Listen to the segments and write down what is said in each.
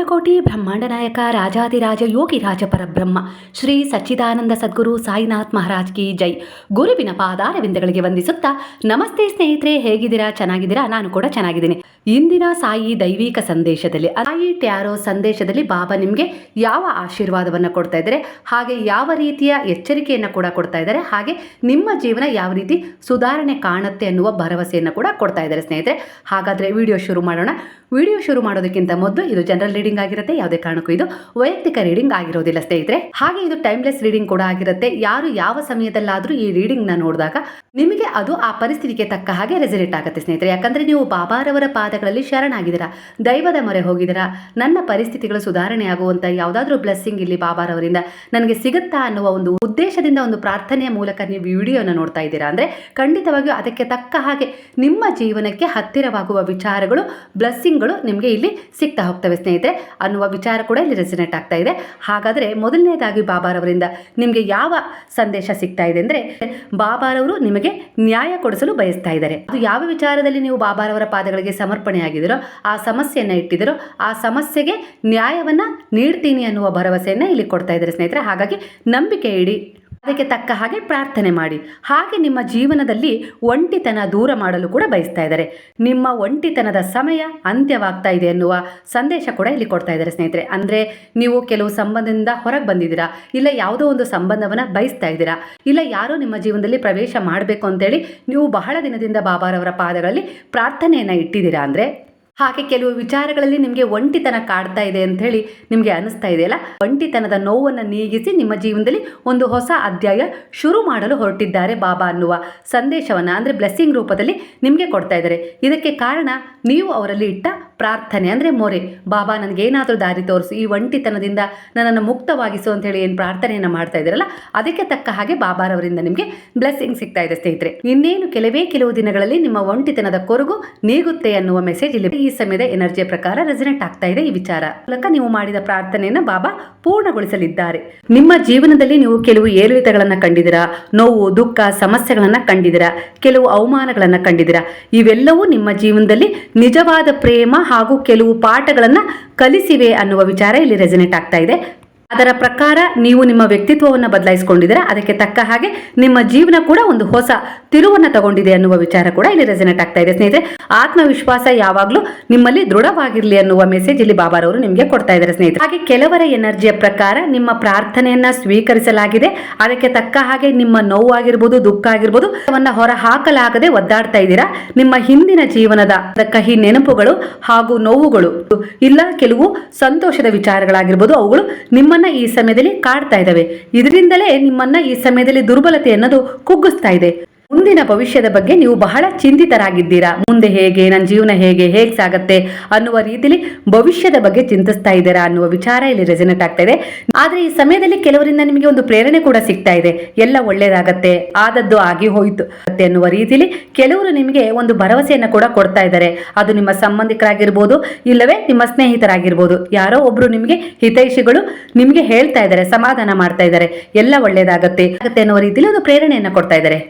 ಅಖಂಡಕೋಟಿ ಬ್ರಹ್ಮಾಂಡ ನಾಯಕ ರಾಜಾದಿರಾಜ ಯೋಗಿ ರಾಜ ಪರಬ್ರಹ್ಮ, ಶ್ರೀ ಸಚ್ಚಿದಾನಂದ ಸದ್ಗುರು ಸಾಯಿನಾಥ್ ಮಹಾರಾಜ್ ಕಿ ಜೈ. ಗುರುವಿನ ಪಾದಾರವಿಂದಗಳಿಗೆ ವಂದಿಸುತ್ತಾ, ನಮಸ್ತೆ ಸ್ನೇಹಿತರೆ, ಹೇಗಿದ್ದೀರಾ? ಚೆನ್ನಾಗಿದ್ದೀರಾ? ನಾನು ಕೂಡ ಚೆನ್ನಾಗಿದ್ದೀನಿ. ಇಂದಿನ ಸಾಯಿ ದೈವಿಕ ಸಂದೇಶದಲ್ಲಿ, ಸಾಯಿ ಟ್ಯಾರೋ ಸಂದೇಶದಲ್ಲಿ ಬಾಬಾ ನಿಮಗೆ ಯಾವ ಆಶೀರ್ವಾದವನ್ನು ಕೊಡ್ತಾ ಇದ್ದಾರೆ? ಹಾಗೆ ಯಾವ ರೀತಿಯ ಎಚ್ಚರಿಕೆಯನ್ನು ಕೂಡ ಕೊಡ್ತಾ ಇದ್ದಾರೆ? ಹಾಗೆ ನಿಮ್ಮ ಜೀವನ ಯಾವ ರೀತಿ ಸುಧಾರಣೆ ಕಾಣುತ್ತೆ ಅನ್ನುವ ಭರವಸೆಯನ್ನು ಕೂಡ ಕೊಡ್ತಾ ಇದ್ದಾರೆ ಸ್ನೇಹಿತರೆ. ಹಾಗಾದರೆ ವಿಡಿಯೋ ಶುರು ಮಾಡೋಣ. ವಿಡಿಯೋ ಶುರು ಮಾಡೋದಕ್ಕಿಂತ ಮೊದಲು ಇದು ಜನರಲ್ ರೀಡಿಂಗ್ ಆಗಿರುತ್ತೆ, ಯಾವುದೇ ಕಾರಣಕ್ಕೂ ಇದು ವೈಯಕ್ತಿಕ ರೀಡಿಂಗ್ ಆಗಿರೋದಿಲ್ಲ ಸ್ನೇಹಿತರೆ. ಹಾಗೆ ಇದು ಟೈಮ್ಲೆಸ್ ರೀಡಿಂಗ್ ಕೂಡ ಆಗಿರುತ್ತೆ. ಯಾರು ಯಾವ ಸಮಯದಲ್ಲಾದರೂ ಈ ರೀಡಿಂಗ್ನ ನೋಡಿದಾಗ ನಿಮಗೆ ಅದು ಆ ಪರಿಸ್ಥಿತಿಗೆ ತಕ್ಕ ಹಾಗೆ ರೆಸನೇಟ್ ಆಗುತ್ತೆ ಸ್ನೇಹಿತರೆ. ಯಾಕಂದ್ರೆ ನೀವು ಬಾಬಾರವರ ಪಾದಗಳಲ್ಲಿ ಶರಣಾಗಿದ್ದೀರ, ದೈವದ ಮೊರೆ ಹೋಗಿದ್ದೀರಾ, ನನ್ನ ಪರಿಸ್ಥಿತಿಗಳು ಸುಧಾರಣೆ ಆಗುವಂತ ಯಾವುದಾದ್ರೂ ಬ್ಲೆಸ್ಸಿಂಗ್ ಇಲ್ಲಿ ಬಾಬಾರವರಿಂದ ನನಗೆ ಸಿಗುತ್ತಾ ಅನ್ನುವ ಒಂದು ಉದ್ದೇಶದಿಂದ ಒಂದು ಪ್ರಾರ್ಥನೆಯ ಮೂಲಕ ನೀವು ವಿಡಿಯೋನ ನೋಡ್ತಾ ಇದ್ದೀರಾ ಅಂದ್ರೆ ಖಂಡಿತವಾಗಿಯೂ ಅದಕ್ಕೆ ತಕ್ಕ ಹಾಗೆ ನಿಮ್ಮ ಜೀವನಕ್ಕೆ ಹತ್ತಿರವಾಗುವ ವಿಚಾರಗಳು ಬ್ಲೆಸ್ಸಿಂಗ್ಗಳು ನಿಮಗೆ ಇಲ್ಲಿ ಸಿಗ್ತಾ ಹೋಗ್ತವೆ, ಸ್ನೇಹಿತರೆ. ಅನ್ನುವ ವಿಚಾರ ಕೂಡ ಇಲ್ಲಿ ರೆಸಿನೇಟ್ ಆಗ್ತಾ ಇದೆ. ಹಾಗಾದರೆ ಮೊದಲನೇದಾಗಿ ಬಾಬಾರವರಿಂದ ನಿಮಗೆ ಯಾವ ಸಂದೇಶ ಸಿಗ್ತಾ ಇದೆ ಅಂದರೆ ಬಾಬಾರವರು ನಿಮಗೆ ನ್ಯಾಯ ಕೊಡಿಸಲು ಬಯಸ್ತಾ ಇದ್ದಾರೆ. ಅದು ಯಾವ ವಿಚಾರದಲ್ಲಿ ನೀವು ಬಾಬಾರವರ ಪಾದಗಳಿಗೆ ಸಮರ್ಪಣೆಯಾಗಿದ್ದೀರೋ, ಆ ಸಮಸ್ಯೆಯನ್ನು ಇಟ್ಟಿದ್ದರೋ, ಆ ಸಮಸ್ಯೆಗೆ ನ್ಯಾಯವನ್ನು ನೀಡ್ತೀನಿ ಅನ್ನುವ ಭರವಸೆಯನ್ನು ಇಲ್ಲಿ ಕೊಡ್ತಾ ಇದ್ದಾರೆ, ಸ್ನೇಹಿತರೆ. ಹಾಗಾಗಿ ನಂಬಿಕೆ ಇಡಿ. ಅದಕ್ಕೆ ತಕ್ಕ ಹಾಗೆ ಪ್ರಾರ್ಥನೆ ಮಾಡಿ. ಹಾಗೆ ನಿಮ್ಮ ಜೀವನದಲ್ಲಿ ಒಂಟಿತನ ದೂರ ಮಾಡಲು ಕೂಡ ಬಯಸ್ತಾ ಇದ್ದಾರೆ. ನಿಮ್ಮ ಒಂಟಿತನದ ಸಮಯ ಅಂತ್ಯವಾಗ್ತಾ ಇದೆ ಎನ್ನುವ ಸಂದೇಶ ಕೂಡ ಇಲ್ಲಿ ಕೊಡ್ತಾ ಇದ್ದಾರೆ ಸ್ನೇಹಿತರೆ. ಅಂದರೆ ನೀವು ಕೆಲವು ಸಂಬಂಧದಿಂದ ಹೊರಗೆ ಬಂದಿದ್ದೀರಾ? ಇಲ್ಲ ಯಾವುದೋ ಒಂದು ಸಂಬಂಧವನ್ನು ಬಯಸ್ತಾ ಇದ್ದೀರಾ? ಇಲ್ಲ ಯಾರೋ ನಿಮ್ಮ ಜೀವನದಲ್ಲಿ ಪ್ರವೇಶ ಮಾಡಬೇಕು ಅಂತೇಳಿ ನೀವು ಬಹಳ ದಿನದಿಂದ ಬಾಬಾರವರ ಪಾದಗಳಲ್ಲಿ ಪ್ರಾರ್ಥನೆಯನ್ನು ಇಟ್ಟಿದ್ದೀರಾ ಅಂದರೆ ಹಾಗೆ ಕೆಲವು ವಿಚಾರಗಳಲ್ಲಿ ನಿಮಗೆ ಒಂಟಿತನ ಕಾಡ್ತಾ ಇದೆ ಅಂತ ಹೇಳಿ ನಿಮಗೆ ಅನಿಸ್ತಾ ಇದೆಯಲ್ಲ ಒಂಟಿತನದ ನೋವನ್ನು ನೀಗಿಸಿ ನಿಮ್ಮ ಜೀವನದಲ್ಲಿ ಒಂದು ಹೊಸ ಅಧ್ಯಾಯ ಶುರು ಮಾಡಲು ಹೊರಟಿದ್ದಾರೆ ಬಾಬಾ ಅನ್ನುವ ಸಂದೇಶವನ್ನು ಅಂದರೆ ಬ್ಲೆಸ್ಸಿಂಗ್ ರೂಪದಲ್ಲಿ ನಿಮಗೆ ಕೊಡ್ತಾ ಇದ್ದಾರೆ. ಇದಕ್ಕೆ ಕಾರಣ ನೀವು ಅವರಲ್ಲಿ ಇಟ್ಟ ಪ್ರಾರ್ಥನೆ ಅಂದರೆ ಮೊರೆ, ಬಾಬಾ, ನನಗೇನಾದರೂ ದಾರಿ ತೋರಿಸು, ಈ ಒಂಟಿತನದಿಂದ ನನ್ನನ್ನು ಮುಕ್ತವಾಗಿಸು ಅಂತೇಳಿ ಏನು ಪ್ರಾರ್ಥನೆಯನ್ನು ಮಾಡ್ತಾ ಇದ್ದೀರಲ್ಲ, ಅದಕ್ಕೆ ತಕ್ಕ ಹಾಗೆ ಬಾಬಾರವರಿಂದ ನಿಮಗೆ ಬ್ಲೆಸ್ಸಿಂಗ್ ಸಿಗ್ತಾ ಇದೆ ಸ್ನೇಹಿತರೆ. ಇನ್ನೇನು ಕೆಲವೇ ಕೆಲವು ದಿನಗಳಲ್ಲಿ ನಿಮ್ಮ ಒಂಟಿತನದ ಕೊರಗು ನೀಗುತ್ತೆ ಅನ್ನುವ ಮೆಸೇಜ್ ಇಲ್ಲಿ ಈ ಸಮಯದ ಎನರ್ಜಿಯ ಪ್ರಕಾರ ರೆಸಿನೆಂಟ್ ಆಗ್ತಾ ಇದೆ ಈ ವಿಚಾರ. ಮೂಲಕ ನೀವು ಮಾಡಿದ ಪ್ರಾರ್ಥನೆಯನ್ನು ಬಾಬಾ ಪೂರ್ಣಗೊಳಿಸಲಿದ್ದಾರೆ. ನಿಮ್ಮ ಜೀವನದಲ್ಲಿ ನೀವು ಕೆಲವು ಏರಿಳಿತಗಳನ್ನು ಕಂಡಿದ್ದೀರಾ, ನೋವು, ದುಃಖ, ಸಮಸ್ಯೆಗಳನ್ನು ಕಂಡಿದ್ದೀರಾ, ಕೆಲವು ಅವಮಾನಗಳನ್ನು ಕಂಡಿದ್ದೀರಾ, ಇವೆಲ್ಲವೂ ನಿಮ್ಮ ಜೀವನದಲ್ಲಿ ನಿಜವಾದ ಪ್ರೇಮ ಹಾಗೂ ಕೆಲವು ಪಾಠಗಳನ್ನು ಕಲಿಸಿವೆ ಅನ್ನುವ ವಿಚಾರ ಇಲ್ಲಿ ರೆಸಿನೆಂಟ್ ಆಗ್ತಾ ಇದೆ. ಅದರ ಪ್ರಕಾರ ನೀವು ನಿಮ್ಮ ವ್ಯಕ್ತಿತ್ವವನ್ನು ಬದಲಾಯಿಸಿಕೊಂಡಿದ್ದೀರಾ? ಅದಕ್ಕೆ ತಕ್ಕ ಹಾಗೆ ನಿಮ್ಮ ಜೀವನ ಕೂಡ ಒಂದು ಹೊಸ ತಿರುವನ್ನು ತಗೊಂಡಿದೆ ಅನ್ನುವ ವಿಚಾರ ಕೂಡ ಇಲ್ಲಿ ರೆಸನೇಟ್ ಆಗ್ತಾ ಇದೆ. ಸ್ನೇಹಿತರೆ, ಆತ್ಮವಿಶ್ವಾಸ ಯಾವಾಗಲೂ ನಿಮ್ಮಲ್ಲಿ ದೃಢವಾಗಿರಲಿ ಅನ್ನುವ ಮೆಸೇಜ್ ಇಲ್ಲಿ ಬಾಬಾರವರು ನಿಮಗೆ ಕೊಡ್ತಾ ಇದ್ದಾರೆ ಸ್ನೇಹಿತರೆ. ಹಾಗೆ ಕೆಲವರ ಎನರ್ಜಿಯ ಪ್ರಕಾರ ನಿಮ್ಮ ಪ್ರಾರ್ಥನೆಯನ್ನ ಸ್ವೀಕರಿಸಲಾಗಿದೆ. ಅದಕ್ಕೆ ತಕ್ಕ ಹಾಗೆ ನಿಮ್ಮ ನೋವಾಗಿರ್ಬೋದು ದುಃಖ ಆಗಿರ್ಬೋದು ಹೊರ ಹಾಕಲಾಗದೆ ಒದ್ದಾಡ್ತಾ ಇದ್ದೀರಾ? ನಿಮ್ಮ ಹಿಂದಿನ ಜೀವನದ ಕಹಿ ನೆನಪುಗಳು ಹಾಗೂ ನೋವುಗಳು ಇಲ್ಲ, ಕೆಲವು ಸಂತೋಷದ ವಿಚಾರಗಳಾಗಿರ್ಬೋದು, ಅವುಗಳು ನಿಮ್ಮನ್ನ ಈ ಸಮಯದಲ್ಲಿ ಕಾಡ್ತಾ ಇದ್ದಾವೆ. ಇದರಿಂದಲೇ ನಿಮ್ಮನ್ನ ಈ ಸಮಯದಲ್ಲಿ ದುರ್ಬಲತೆ ಅನ್ನೋದು ಕುಗ್ಗಿಸ್ತಾ ಇದೆ. ಮುಂದಿನ ಭವಿಷ್ಯದ ಬಗ್ಗೆ ನೀವು ಬಹಳ ಚಿಂತಿತರಾಗಿದ್ದೀರಾ? ಮುಂದೆ ಹೇಗೆ? ನನ್ನ ಜೀವನ ಹೇಗೆ? ಹೇಗೆ ಸಾಗತ್ತೆ? ಅನ್ನುವ ರೀತಿಯಲ್ಲಿ ಭವಿಷ್ಯದ ಬಗ್ಗೆ ಚಿಂತಿಸ್ತಾ ಇದ್ದೀರಾ ಅನ್ನುವ ವಿಚಾರ ಇಲ್ಲಿ ರೆಸನೇಟ್ ಆಗ್ತಾ ಇದೆ. ಆದ್ರೆ ಈ ಸಮಯದಲ್ಲಿ ಕೆಲವರಿಂದ ನಿಮಗೆ ಒಂದು ಪ್ರೇರಣೆ ಕೂಡ ಸಿಗ್ತಾ ಇದೆ. ಎಲ್ಲ ಒಳ್ಳೇದಾಗತ್ತೆ, ಆದದ್ದು ಆಗಿ ಹೋಯ್ತು ಅನ್ನುವ ರೀತಿಯಲ್ಲಿ ಕೆಲವರು ನಿಮಗೆ ಒಂದು ಭರವಸೆಯನ್ನು ಕೂಡ ಕೊಡ್ತಾ ಇದ್ದಾರೆ. ಅದು ನಿಮ್ಮ ಸಂಬಂಧಿಕರಾಗಿರ್ಬೋದು, ಇಲ್ಲವೇ ನಿಮ್ಮ ಸ್ನೇಹಿತರಾಗಿರ್ಬೋದು. ಯಾರೋ ಒಬ್ರು ನಿಮಗೆ ಹಿತೈಷಿಗಳು ನಿಮಗೆ ಹೇಳ್ತಾ ಇದ್ದಾರೆ, ಸಮಾಧಾನ ಮಾಡ್ತಾ ಇದ್ದಾರೆ. ಎಲ್ಲ ಒಳ್ಳೇದಾಗತ್ತೆ, ಆಗತ್ತೆ ಅನ್ನುವ ರೀತಿಯಲ್ಲಿ ಒಂದು ಪ್ರೇರಣೆಯನ್ನು ಕೊಡ್ತಾ ಇದ್ದಾರೆ.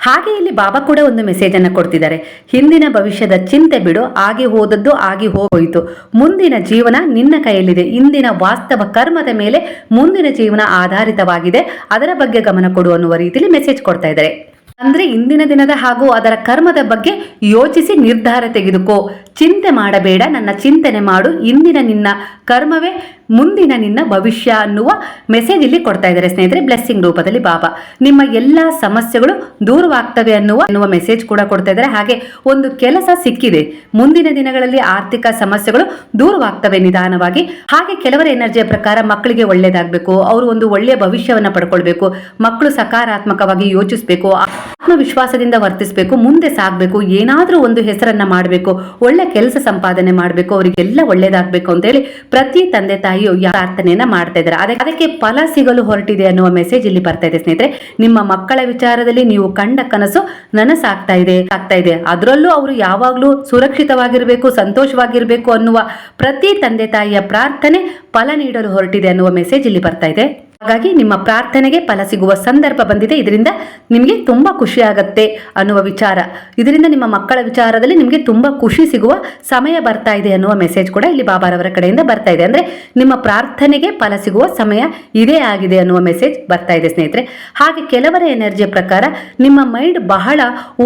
ಹಾಗೆ ಇಲ್ಲಿ ಬಾಬಾ ಕೂಡ ಒಂದು ಮೆಸೇಜ್ ಅನ್ನು ಕೊಡ್ತಿದ್ದಾರೆ. ಹಿಂದಿನ ಭವಿಷ್ಯದ ಚಿಂತೆ ಬಿಡು, ಆಗಿ ಹೋದದ್ದು ಆಗಿ ಹೋಗೋಯ್ತು. ಮುಂದಿನ ಜೀವನ ನಿನ್ನ ಕೈಯಲ್ಲಿದೆ. ಇಂದಿನ ವಾಸ್ತವ ಕರ್ಮದ ಮೇಲೆ ಮುಂದಿನ ಜೀವನ ಆಧಾರಿತವಾಗಿದೆ. ಅದರ ಬಗ್ಗೆ ಗಮನ ಕೊಡು ಅನ್ನುವ ರೀತಿಯಲ್ಲಿ ಮೆಸೇಜ್ ಕೊಡ್ತಾ ಇದ್ದಾರೆ. ಅಂದ್ರೆ ಇಂದಿನ ದಿನದ ಹಾಗೂ ಅದರ ಕರ್ಮದ ಬಗ್ಗೆ ಯೋಚಿಸಿ ನಿರ್ಧಾರ ತೆಗೆದುಕೋ. ಚಿಂತೆ ಮಾಡಬೇಡ, ನನ್ನ ಚಿಂತನೆ ಮಾಡು. ಇಂದಿನ ನಿನ್ನ ಕರ್ಮವೇ ಮುಂದಿನ ನಿನ್ನ ಭವಿಷ್ಯ ಅನ್ನುವ ಮೆಸೇಜ್ ಇಲ್ಲಿ ಕೊಡ್ತಾ ಇದ್ದಾರೆ ಸ್ನೇಹಿತರೆ. ಬ್ಲೆಸ್ಸಿಂಗ್ ರೂಪದಲ್ಲಿ ಬಾಬಾ ನಿಮ್ಮ ಎಲ್ಲ ಸಮಸ್ಯೆಗಳು ದೂರವಾಗ್ತವೆ ಅನ್ನುವ ಅನ್ನುವ ಮೆಸೇಜ್ ಕೂಡ ಕೊಡ್ತಾ ಇದ್ದಾರೆ. ಹಾಗೆ ಒಂದು ಕೆಲಸ ಸಿಕ್ಕಿದೆ. ಮುಂದಿನ ದಿನಗಳಲ್ಲಿ ಆರ್ಥಿಕ ಸಮಸ್ಯೆಗಳು ದೂರವಾಗ್ತವೆ ನಿಧಾನವಾಗಿ. ಹಾಗೆ ಕೆಲವರ ಎನರ್ಜಿಯ ಪ್ರಕಾರ ಮಕ್ಕಳಿಗೆ ಒಳ್ಳೇದಾಗಬೇಕು. ಅವರು ಒಂದು ಒಳ್ಳೆಯ ಭವಿಷ್ಯವನ್ನ ಪಡ್ಕೊಳ್ಬೇಕು. ಮಕ್ಕಳು ಸಕಾರಾತ್ಮಕವಾಗಿ ಯೋಚಿಸಬೇಕು. ಆತ್ಮವಿಶ್ವಾಸದಿಂದ ವರ್ತಿಸಬೇಕು, ಮುಂದೆ ಸಾಗಬೇಕು, ಏನಾದರೂ ಒಂದು ಹೆಸರನ್ನ ಮಾಡಬೇಕು, ಒಳ್ಳೆ ಕೆಲಸ ಸಂಪಾದನೆ ಮಾಡಬೇಕು, ಅವರಿಗೆಲ್ಲ ಒಳ್ಳೇದಾಗಬೇಕು ಅಂತೇಳಿ ಪ್ರತಿ ತಂದೆ ತಾಯಿಯು ಪ್ರಾರ್ಥನೆಯನ್ನ ಮಾಡ್ತಾ ಇದ್ದಾರೆ. ಅದಕ್ಕೆ ಅದಕ್ಕೆ ಫಲ ಸಿಗಲು ಹೊರಟಿದೆ ಅನ್ನುವ ಮೆಸೇಜ್ ಇಲ್ಲಿ ಬರ್ತಾ ಇದೆ ಸ್ನೇಹಿತರೆ. ನಿಮ್ಮ ಮಕ್ಕಳ ವಿಚಾರದಲ್ಲಿ ನೀವು ಕಂಡ ಕನಸು ನನಸಾಗ್ತಾ ಇದೆ, ಆಗ್ತಾ ಇದೆ. ಅದರಲ್ಲೂ ಅವರು ಯಾವಾಗಲೂ ಸುರಕ್ಷಿತವಾಗಿರಬೇಕು, ಸಂತೋಷವಾಗಿರಬೇಕು ಅನ್ನುವ ಪ್ರತಿ ತಂದೆ ತಾಯಿಯ ಪ್ರಾರ್ಥನೆ ಫಲ ನೀಡಲು ಹೊರಟಿದೆ ಅನ್ನುವ ಮೆಸೇಜ್ ಇಲ್ಲಿ ಬರ್ತಾ ಇದೆ. ಹಾಗಾಗಿ ನಿಮ್ಮ ಪ್ರಾರ್ಥನೆಗೆ ಫಲ ಸಿಗುವ ಸಂದರ್ಭ ಬಂದಿದೆ. ಇದರಿಂದ ನಿಮಗೆ ತುಂಬ ಖುಷಿ ಆಗತ್ತೆ ಅನ್ನುವ ವಿಚಾರ. ಇದರಿಂದ ನಿಮ್ಮ ಮಕ್ಕಳ ವಿಚಾರದಲ್ಲಿ ನಿಮಗೆ ತುಂಬ ಖುಷಿ ಸಿಗುವ ಸಮಯ ಬರ್ತಾ ಇದೆ ಅನ್ನುವ ಮೆಸೇಜ್ ಕೂಡ ಇಲ್ಲಿ ಬಾಬಾರವರ ಕಡೆಯಿಂದ ಬರ್ತಾ ಇದೆ. ಅಂದ್ರೆ ನಿಮ್ಮ ಪ್ರಾರ್ಥನೆಗೆ ಫಲ ಸಿಗುವ ಸಮಯ ಇದೇ ಆಗಿದೆ ಅನ್ನುವ ಮೆಸೇಜ್ ಬರ್ತಾ ಇದೆ ಸ್ನೇಹಿತರೆ. ಹಾಗೆ ಕೆಲವರ ಎನರ್ಜಿಯ ಪ್ರಕಾರ ನಿಮ್ಮ ಮೈಂಡ್ ಬಹಳ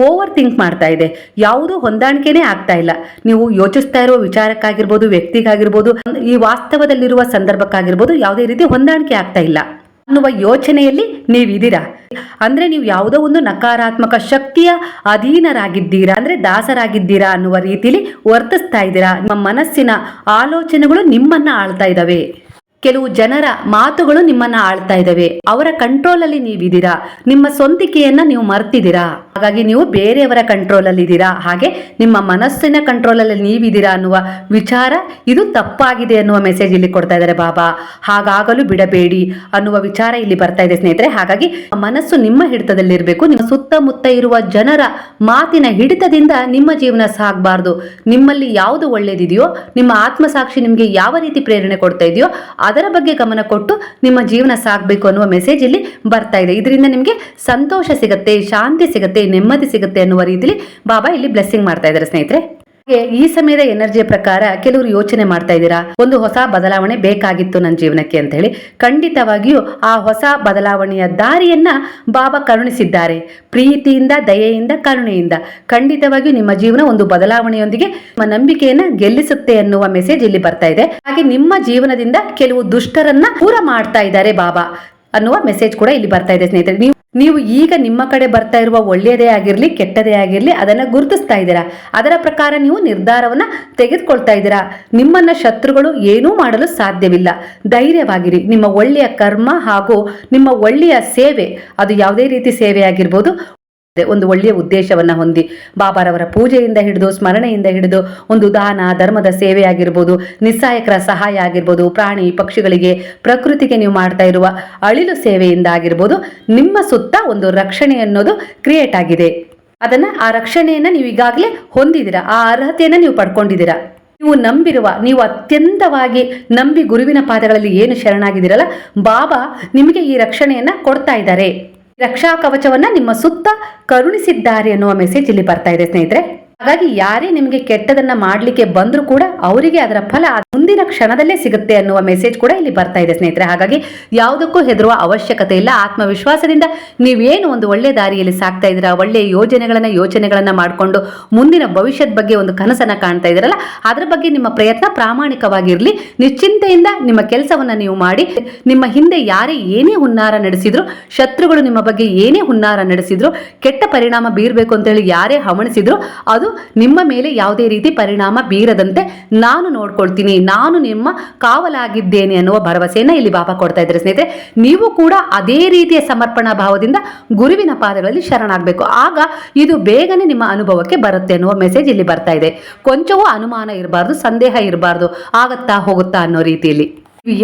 ಓವರ್ ಥಿಂಕ್ ಮಾಡ್ತಾ ಇದೆ. ಯಾವುದೂ ಹೊಂದಾಣಿಕೆನೇ ಆಗ್ತಾ ಇಲ್ಲ. ನೀವು ಯೋಚಿಸ್ತಾ ಇರುವ ವಿಚಾರಕ್ಕಾಗಿರ್ಬೋದು, ವ್ಯಕ್ತಿಗಾಗಿರ್ಬೋದು, ಈ ವಾಸ್ತವದಲ್ಲಿರುವ ಸಂದರ್ಭಕ್ಕಾಗಿರ್ಬೋದು ಯಾವುದೇ ರೀತಿ ಹೊಂದಾಣಿಕೆ ಆಗ್ತಾ ಇಲ್ಲ. ಅನ್ನುವ ಯೋಚನೆಯಲ್ಲಿ ನೀವಿದ್ದೀರಾ? ಅಂದ್ರೆ ನೀವು ಯಾವುದೋ ಒಂದು ನಕಾರಾತ್ಮಕ ಶಕ್ತಿಯ ಅಧೀನರಾಗಿದ್ದೀರಾ? ಅಂದ್ರೆ ದಾಸರಾಗಿದ್ದೀರಾ ಅನ್ನುವ ರೀತಿಯಲ್ಲಿ ವರ್ತಿಸ್ತಾ ಇದ್ದೀರಾ? ನಿಮ್ಮ ಮನಸ್ಸಿನ ಆಲೋಚನೆಗಳು ನಿಮ್ಮನ್ನ ಆಳ್ತಾ ಇದ್ದಾವೆ. ಕೆಲವು ಜನರ ಮಾತುಗಳು ನಿಮ್ಮನ್ನ ಆಳ್ತಾ ಇದ್ದಾವೆ. ಅವರ ಕಂಟ್ರೋಲ್ ಅಲ್ಲಿ ನೀವಿದ್ದೀರಾ? ನಿಮ್ಮ ಸ್ವಂತಿಕೆಯನ್ನ ನೀವು ಮರ್ತಿದ್ದೀರಾ? ಹಾಗಾಗಿ ನೀವು ಬೇರೆಯವರ ಕಂಟ್ರೋಲಲ್ಲಿದ್ದೀರಾ? ಹಾಗೆ ನಿಮ್ಮ ಮನಸ್ಸಿನ ಕಂಟ್ರೋಲಲ್ಲಿ ನೀವಿದ್ದೀರಾ ಅನ್ನುವ ವಿಚಾರ ಇದು ತಪ್ಪಾಗಿದೆ ಅನ್ನುವ ಮೆಸೇಜ್ ಇಲ್ಲಿ ಕೊಡ್ತಾ ಇದ್ದಾರೆ ಬಾಬಾ. ಹಾಗಾಗಲು ಬಿಡಬೇಡಿ ಅನ್ನುವ ವಿಚಾರ ಇಲ್ಲಿ ಬರ್ತಾ ಇದೆ ಸ್ನೇಹಿತರೆ. ಹಾಗಾಗಿ ಮನಸ್ಸು ನಿಮ್ಮ ಹಿಡಿತದಲ್ಲಿರಬೇಕು. ನಿಮ್ಮ ಸುತ್ತಮುತ್ತ ಇರುವ ಜನರ ಮಾತಿನ ಹಿಡಿತದಿಂದ ನಿಮ್ಮ ಜೀವನ ಸಾಗಬಾರ್ದು. ನಿಮ್ಮಲ್ಲಿ ಯಾವುದು ಒಳ್ಳೇದಿದೆಯೋ, ನಿಮ್ಮ ಆತ್ಮಸಾಕ್ಷಿ ನಿಮಗೆ ಯಾವ ರೀತಿ ಪ್ರೇರಣೆ ಕೊಡ್ತಾ ಇದೆಯೋ, ಅದರ ಬಗ್ಗೆ ಗಮನ ಕೊಟ್ಟು ನಿಮ್ಮ ಜೀವನ ಸಾಗಬೇಕು ಅನ್ನುವ ಮೆಸೇಜ್ ಇಲ್ಲಿ ಬರ್ತಾ ಇದೆ. ಇದರಿಂದ ನಿಮಗೆ ಸಂತೋಷ ಸಿಗುತ್ತೆ, ಶಾಂತಿ ಸಿಗುತ್ತೆ ನೆಮ್ಮದಿ ಸಿಗುತ್ತೆ ಅನ್ನುವ ರೀತಿಲಿ ಬಾಬಾ ಇಲ್ಲಿ ಬ್ಲೆಸ್ಸಿಂಗ್ ಮಾಡ್ತಾ ಇದ್ದಾರೆ ಸ್ನೇಹಿತರೆ. ಈ ಸಮಯದ ಎನರ್ಜಿಯ ಪ್ರಕಾರ ಕೆಲವರು ಯೋಚನೆ ಮಾಡ್ತಾ ಇದ್ದೀರಾ? ಒಂದು ಹೊಸ ಬದಲಾವಣೆ ಬೇಕಾಗಿತ್ತು ನನ್ನ ಜೀವನಕ್ಕೆ ಅಂತ ಹೇಳಿ. ಖಂಡಿತವಾಗಿಯೂ ಆ ಹೊಸ ಬದಲಾವಣೆಯ ದಾರಿಯನ್ನ ಬಾಬಾ ಕರುಣಿಸಿದ್ದಾರೆ. ಪ್ರೀತಿಯಿಂದ, ದಯೆಯಿಂದ, ಕರುಣೆಯಿಂದ. ಖಂಡಿತವಾಗಿಯೂ ನಿಮ್ಮ ಜೀವನ ಒಂದು ಬದಲಾವಣೆಯೊಂದಿಗೆ ನಿಮ್ಮ ನಂಬಿಕೆಯನ್ನ ಗೆಲ್ಲಿಸುತ್ತೆ ಅನ್ನುವ ಮೆಸೇಜ್ ಇಲ್ಲಿ ಬರ್ತಾ ಇದೆ. ಹಾಗೆ ನಿಮ್ಮ ಜೀವನದಿಂದ ಕೆಲವು ದುಷ್ಟರನ್ನ ಪೂರ ಮಾಡ್ತಾ ಇದ್ದಾರೆ ಬಾಬಾ ಅನ್ನುವ ಮೆಸೇಜ್ ಕೂಡ ಇಲ್ಲಿ ಬರ್ತಾ ಇದೆ ಸ್ನೇಹಿತರೆ. ನೀವು ಈಗ ನಿಮ್ಮ ಕಡೆ ಬರ್ತಾ ಇರುವ ಒಳ್ಳೆಯದೇ ಆಗಿರಲಿ, ಕೆಟ್ಟದೇ ಆಗಿರಲಿ, ಅದನ್ನ ಗುರುತಿಸ್ತಾ ಇದ್ದೀರಾ? ಅದರ ಪ್ರಕಾರ ನೀವು ನಿರ್ಧಾರವನ್ನ ತೆಗೆದುಕೊಳ್ತಾ ಇದ್ದೀರಾ? ನಿಮ್ಮನ್ನ ಶತ್ರುಗಳು ಏನೂ ಮಾಡಲು ಸಾಧ್ಯವಿಲ್ಲ. ಧೈರ್ಯವಾಗಿರಿ. ನಿಮ್ಮ ಒಳ್ಳೆಯ ಕರ್ಮ ಹಾಗೂ ನಿಮ್ಮ ಒಳ್ಳೆಯ ಸೇವೆ, ಅದು ಯಾವುದೇ ರೀತಿ ಸೇವೆ ಆಗಿರ್ಬೋದು ಒಂದು ಒಳ್ಳೆಯ ಉದ್ದೇಶವನ್ನ ಹೊಂದಿ. ಬಾಬಾರವರ ಪೂಜೆಯಿಂದ ಹಿಡಿದು, ಸ್ಮರಣೆಯಿಂದ ಹಿಡಿದು, ಒಂದು ದಾನ, ಧರ್ಮದ ಸೇವೆ ಆಗಿರ್ಬೋದು ನಿಸ್ಸಾಯಕರ ಸಹಾಯ ಆಗಿರ್ಬೋದು, ಪ್ರಾಣಿ, ಪಕ್ಷಿಗಳಿಗೆ ಪ್ರಕೃತಿಗೆ ನೀವು ಮಾಡ್ತಾ ಇರುವ ಅಳಿಲು ಸೇವೆಯಿಂದ ಆಗಿರ್ಬೋದು, ನಿಮ್ಮ ಸುತ್ತ ಒಂದು ರಕ್ಷಣೆ ಅನ್ನೋದು ಕ್ರಿಯೇಟ್ ಆಗಿದೆ. ಅದನ್ನ ಆ ರಕ್ಷಣೆಯನ್ನ ನೀವು ಈಗಾಗಲೇ ಹೊಂದಿದ್ದೀರಾ? ಆ ಅರ್ಹತೆಯನ್ನ ನೀವು ಪಡ್ಕೊಂಡಿದ್ದೀರಾ? ನೀವು ನಂಬಿರುವ, ನೀವು ಅತ್ಯಂತವಾಗಿ ನಂಬಿ ಗುರುವಿನ ಪಾದಗಳಲ್ಲಿ ಏನು ಶರಣಾಗಿದ್ದೀರಲ್ಲ, ಬಾಬಾ ನಿಮಗೆ ಈ ರಕ್ಷಣೆಯನ್ನ ಕೊಡ್ತಾ ಇದ್ದಾರೆ. ರಕ್ಷಾ ಕವಚವನ್ನ ನಿಮ್ಮ ಸುತ್ತ ಕರುಣಿಸಿದ್ದಾರೆ ಅನ್ನುವ ಮೆಸೇಜ್ ಇಲ್ಲಿ ಬರ್ತಾ ಇದೆ ಸ್ನೇಹಿತರೆ. ಹಾಗಾಗಿ ಯಾರೇ ನಿಮಗೆ ಕೆಟ್ಟದನ್ನ ಮಾಡ್ಲಿಕ್ಕೆ ಬಂದ್ರೂ ಕೂಡ ಅವರಿಗೆ ಅದರ ಫಲ ಮುಂದಿನ ಕ್ಷಣದಲ್ಲೇ ಸಿಗುತ್ತೆ ಅನ್ನುವ ಮೆಸೇಜ್ ಕೂಡ ಇಲ್ಲಿ ಬರ್ತಾ ಇದೆ ಸ್ನೇಹಿತರೆ. ಹಾಗಾಗಿ ಯಾವುದಕ್ಕೂ ಹೆದರುವ ಅವಶ್ಯಕತೆ ಇಲ್ಲ. ಆತ್ಮವಿಶ್ವಾಸದಿಂದ ನೀವೇನು ಒಂದು ಒಳ್ಳೆ ದಾರಿಯಲ್ಲಿ ಸಾಕ್ತಾ ಇದ್ದೀರಾ, ಒಳ್ಳೆ ಯೋಜನೆಗಳನ್ನ, ಯೋಚನೆಗಳನ್ನ ಮಾಡಿಕೊಂಡು ಮುಂದಿನ ಭವಿಷ್ಯದ ಬಗ್ಗೆ ಒಂದು ಕನಸನ್ನ ಕಾಣ್ತಾ ಇದ್ದೀರಲ್ಲ, ಅದರ ಬಗ್ಗೆ ನಿಮ್ಮ ಪ್ರಯತ್ನ ಪ್ರಾಮಾಣಿಕವಾಗಿರಲಿ. ನಿಶ್ಚಿಂತೆಯಿಂದ ನಿಮ್ಮ ಕೆಲಸವನ್ನ ನೀವು ಮಾಡಿ, ನಿಮ್ಮ ಹಿಂದೆ ಯಾರೇ ಏನೇ ಹುನ್ನಾರ ನಡೆಸಿದ್ರು, ಶತ್ರುಗಳು ನಿಮ್ಮ ಬಗ್ಗೆ ಏನೇ ಹುನ್ನಾರ ನಡೆಸಿದ್ರು, ಕೆಟ್ಟ ಪರಿಣಾಮ ಬೀರಬೇಕು ಅಂತೇಳಿ ಯಾರೇ ಹವಣಿಸಿದ್ರು ಅದು ನಿಮ್ಮ ಮೇಲೆ ಯಾವುದೇ ರೀತಿ ಪರಿಣಾಮ ಬೀರದಂತೆ ನಾನು ನೋಡ್ಕೊಳ್ತೀನಿ, ನಾನು ನಿಮ್ಮ ಕಾವಲಾಗಿದ್ದೇನೆ ಅನ್ನುವ ಭರವಸೆಯನ್ನು ಇಲ್ಲಿ ಬಾಬಾ ಕೊಡ್ತಾ ಇದ್ದಾರೆ ಸ್ನೇಹಿತರೆ. ನೀವು ಕೂಡ ಅದೇ ರೀತಿಯ ಸಮರ್ಪಣಾ ಭಾವದಿಂದ ಗುರುವಿನ ಪಾದಗಳಲ್ಲಿ ಶರಣಾಗಬೇಕು. ಆಗ ಇದು ಬೇಗನೆ ನಿಮ್ಮ ಅನುಭವಕ್ಕೆ ಬರುತ್ತೆ ಅನ್ನುವ ಮೆಸೇಜ್ ಇಲ್ಲಿ ಬರ್ತಾ ಇದೆ. ಕೊಂಚವೂ ಅನುಮಾನ ಇರಬಾರ್ದು, ಸಂದೇಹ ಇರಬಾರ್ದು, ಆಗತ್ತಾ ಹೋಗುತ್ತಾ ಅನ್ನೋ ರೀತಿಯಲ್ಲಿ.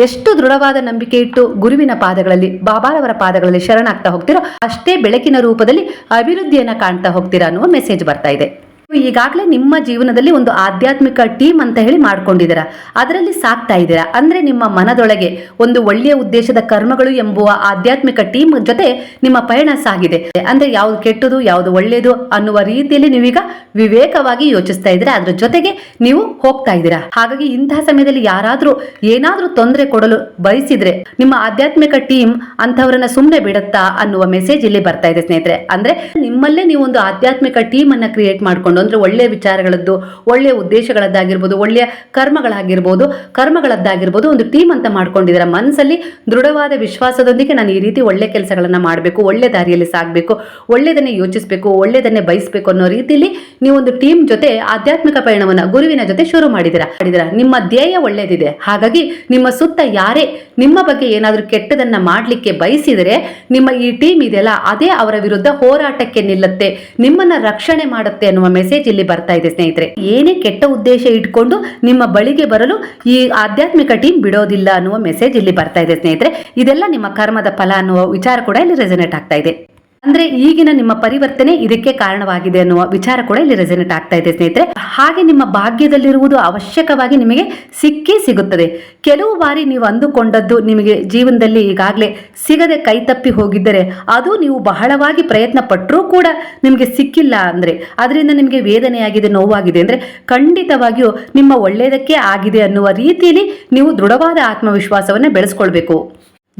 ಎಷ್ಟು ದೃಢವಾದ ನಂಬಿಕೆ ಇಟ್ಟು ಗುರುವಿನ ಪಾದಗಳಲ್ಲಿ ಬಾಬಾರವರ ಪಾದಗಳಲ್ಲಿ ಶರಣಾಗ್ತಾ ಹೋಗ್ತಿರೋ ಅಷ್ಟೇ ಬೆಳಕಿನ ರೂಪದಲ್ಲಿ ಅಭಿವೃದ್ಧಿಯನ್ನು ಕಾಣ್ತಾ ಹೋಗ್ತೀರಾ ಅನ್ನುವ ಮೆಸೇಜ್ ಬರ್ತಾ ಇದೆ. ಈಗಾಗಲೇ ನಿಮ್ಮ ಜೀವನದಲ್ಲಿ ಒಂದು ಆಧ್ಯಾತ್ಮಿಕ ಟೀಮ್ ಅಂತ ಹೇಳಿ ಮಾಡ್ಕೊಂಡಿದ್ದೀರಾ. ಅದರಲ್ಲಿ ಸಾಕ್ತಾ ಇದ್ದೀರಾ. ಅಂದ್ರೆ ನಿಮ್ಮ ಮನದೊಳಗೆ ಒಂದು ಒಳ್ಳೆಯ ಉದ್ದೇಶದ ಕರ್ಮಗಳು ಎಂಬುವ ಆಧ್ಯಾತ್ಮಿಕ ಟೀಮ್ ಜೊತೆ ನಿಮ್ಮ ಪಯಣ ಸಾಗಿದೆ. ಅಂದ್ರೆ ಯಾವ್ದು ಕೆಟ್ಟದು, ಯಾವ್ದು ಒಳ್ಳೆಯದು ಅನ್ನುವ ರೀತಿಯಲ್ಲಿ ನೀವೀಗ ವಿವೇಕವಾಗಿ ಯೋಚಿಸ್ತಾ ಇದ್ದೀರಾ. ಅದ್ರ ಜೊತೆಗೆ ನೀವು ಹೋಗ್ತಾ ಇದ್ದೀರಾ. ಹಾಗಾಗಿ ಇಂತಹ ಸಮಯದಲ್ಲಿ ಯಾರಾದ್ರೂ ಏನಾದ್ರೂ ತೊಂದರೆ ಕೊಡಲು ಬಯಸಿದ್ರೆ ನಿಮ್ಮ ಆಧ್ಯಾತ್ಮಿಕ ಟೀಮ್ ಅಂತವರನ್ನ ಸುಮ್ಮನೆ ಬಿಡುತ್ತಾ ಅನ್ನುವ ಮೆಸೇಜ್ ಇಲ್ಲಿ ಬರ್ತಾ ಇದೆ ಸ್ನೇಹಿತರೆ. ಅಂದ್ರೆ ನಿಮ್ಮಲ್ಲೇ ನೀವು ಒಂದು ಆಧ್ಯಾತ್ಮಿಕ ಟೀಮ್ ಅನ್ನ ಕ್ರಿಯೇಟ್ ಮಾಡ್ಕೊಂಡು ಅಂದ್ರೆ ಒಳ್ಳೆಯ ವಿಚಾರಗಳದ್ದು ಒಳ್ಳೆಯ ಉದ್ದೇಶಗಳದ್ದಾಗಿರ್ಬೋದು, ಒಳ್ಳೆಯ ಕರ್ಮಗಳಾಗಿರ್ಬೋದು, ಕರ್ಮಗಳದ್ದಾಗಿರ್ಬೋದು ಒಂದು ಟೀಮ್ ಅಂತ ಮಾಡ್ಕೊಂಡಿದ್ದಾರೆ ಮನಸ್ಸಲ್ಲಿ ದೃಢವಾದ ವಿಶ್ವಾಸದೊಂದಿಗೆ ನಾನು ಈ ರೀತಿ ಒಳ್ಳೆ ಕೆಲಸಗಳನ್ನು ಮಾಡಬೇಕು, ಒಳ್ಳೆ ದಾರಿಯಲ್ಲಿ ಸಾಗಬೇಕು ಒಳ್ಳೆಯದನ್ನೇ ಯೋಚಿಸಬೇಕು ಒಳ್ಳೆಯದನ್ನೇ ಬಯಸಬೇಕು ಅನ್ನೋ ರೀತಿಯಲ್ಲಿ ನೀವು ಒಂದು ಟೀಮ್ ಜೊತೆ ಆಧ್ಯಾತ್ಮಿಕ ಪಯಣವನ್ನ ಗುರುವಿನ ಜೊತೆ ಶುರು ಮಾಡಿದಿರಾ. ಮಾಡಿದಿರಾ. ನಿಮ್ಮ ಧ್ಯೇಯ ಒಳ್ಳೆಯದಿದೆ ಹಾಗಾಗಿ ನಿಮ್ಮ ಸುತ್ತ ಯಾರೇ ನಿಮ್ಮ ಬಗ್ಗೆ ಏನಾದರೂ ಕೆಟ್ಟದನ್ನ ಮಾಡಲಿಕ್ಕೆ ಬಯಸಿದರೆ ನಿಮ್ಮ ಈ ಟೀಮ್ ಇದೆಯಲ್ಲ, ಅದೇ ಅವರ ವಿರುದ್ಧ ಹೋರಾಟಕ್ಕೆ ನಿಲ್ಲುತ್ತೆ, ನಿಮ್ಮನ್ನ ರಕ್ಷಣೆ ಮಾಡುತ್ತೆ ಅನ್ನುವ ಮೆಸೇಜ್ ಇಲ್ಲಿ ಬರ್ತಾ ಇದೆ, ಸ್ನೇಹಿತರೆ. ಏನೇ ಕೆಟ್ಟ ಉದ್ದೇಶ ಇಟ್ಕೊಂಡು ನಿಮ್ಮ ಬಳಿಗೆ ಬರಲು ಈ ಆಧ್ಯಾತ್ಮಿಕ ಟೀಮ್ ಬಿಡೋದಿಲ್ಲ ಅನ್ನುವ ಮೆಸೇಜ್ ಇಲ್ಲಿ ಬರ್ತಾ ಇದೆ, ಸ್ನೇಹಿತರೆ. ಇದೆಲ್ಲ ನಿಮ್ಮ ಕರ್ಮದ ಫಲ ಅನ್ನುವ ವಿಚಾರ ಕೂಡ ಇಲ್ಲಿ ರೆಸನೇಟ್ ಆಗ್ತಾ ಇದೆ. ಅಂದ್ರೆ ಈಗಿನ ನಿಮ್ಮ ಪರಿವರ್ತನೆ ಇದಕ್ಕೆ ಕಾರಣವಾಗಿದೆ ಅನ್ನುವ ವಿಚಾರ ಕೂಡ ಇಲ್ಲಿ ರೆಸೆನೆಟ್ ಆಗ್ತಾ ಇದೆ ಸ್ನೇಹಿತರೆ. ಹಾಗೆ ನಿಮ್ಮ ಭಾಗ್ಯದಲ್ಲಿರುವುದು ಅವಶ್ಯಕವಾಗಿ ನಿಮಗೆ ಸಿಕ್ಕೇ ಸಿಗುತ್ತದೆ. ಕೆಲವು ಬಾರಿ ನೀವು ಅಂದುಕೊಂಡದ್ದು ನಿಮಗೆ ಜೀವನದಲ್ಲಿ ಈಗಾಗಲೇ ಸಿಗದೆ ಕೈತಪ್ಪಿ ಹೋಗಿದ್ದರೆ ಅದು ನೀವು ಬಹಳವಾಗಿ ಪ್ರಯತ್ನ ಪಟ್ಟರೂ ಕೂಡ ನಿಮಗೆ ಸಿಕ್ಕಿಲ್ಲ ಅಂದ್ರೆ ಅದರಿಂದ ನಿಮಗೆ ವೇದನೆಯಾಗಿದೆ, ನೋವಾಗಿದೆ ಅಂದ್ರೆ ಖಂಡಿತವಾಗಿಯೂ ನಿಮ್ಮ ಒಳ್ಳೆಯದಕ್ಕೆ ಆಗಿದೆ ಅನ್ನುವ ರೀತಿಯಲ್ಲಿ ನೀವು ದೃಢವಾದ ಆತ್ಮವಿಶ್ವಾಸವನ್ನು ಬೆಳೆಸ್ಕೊಳ್ಬೇಕು.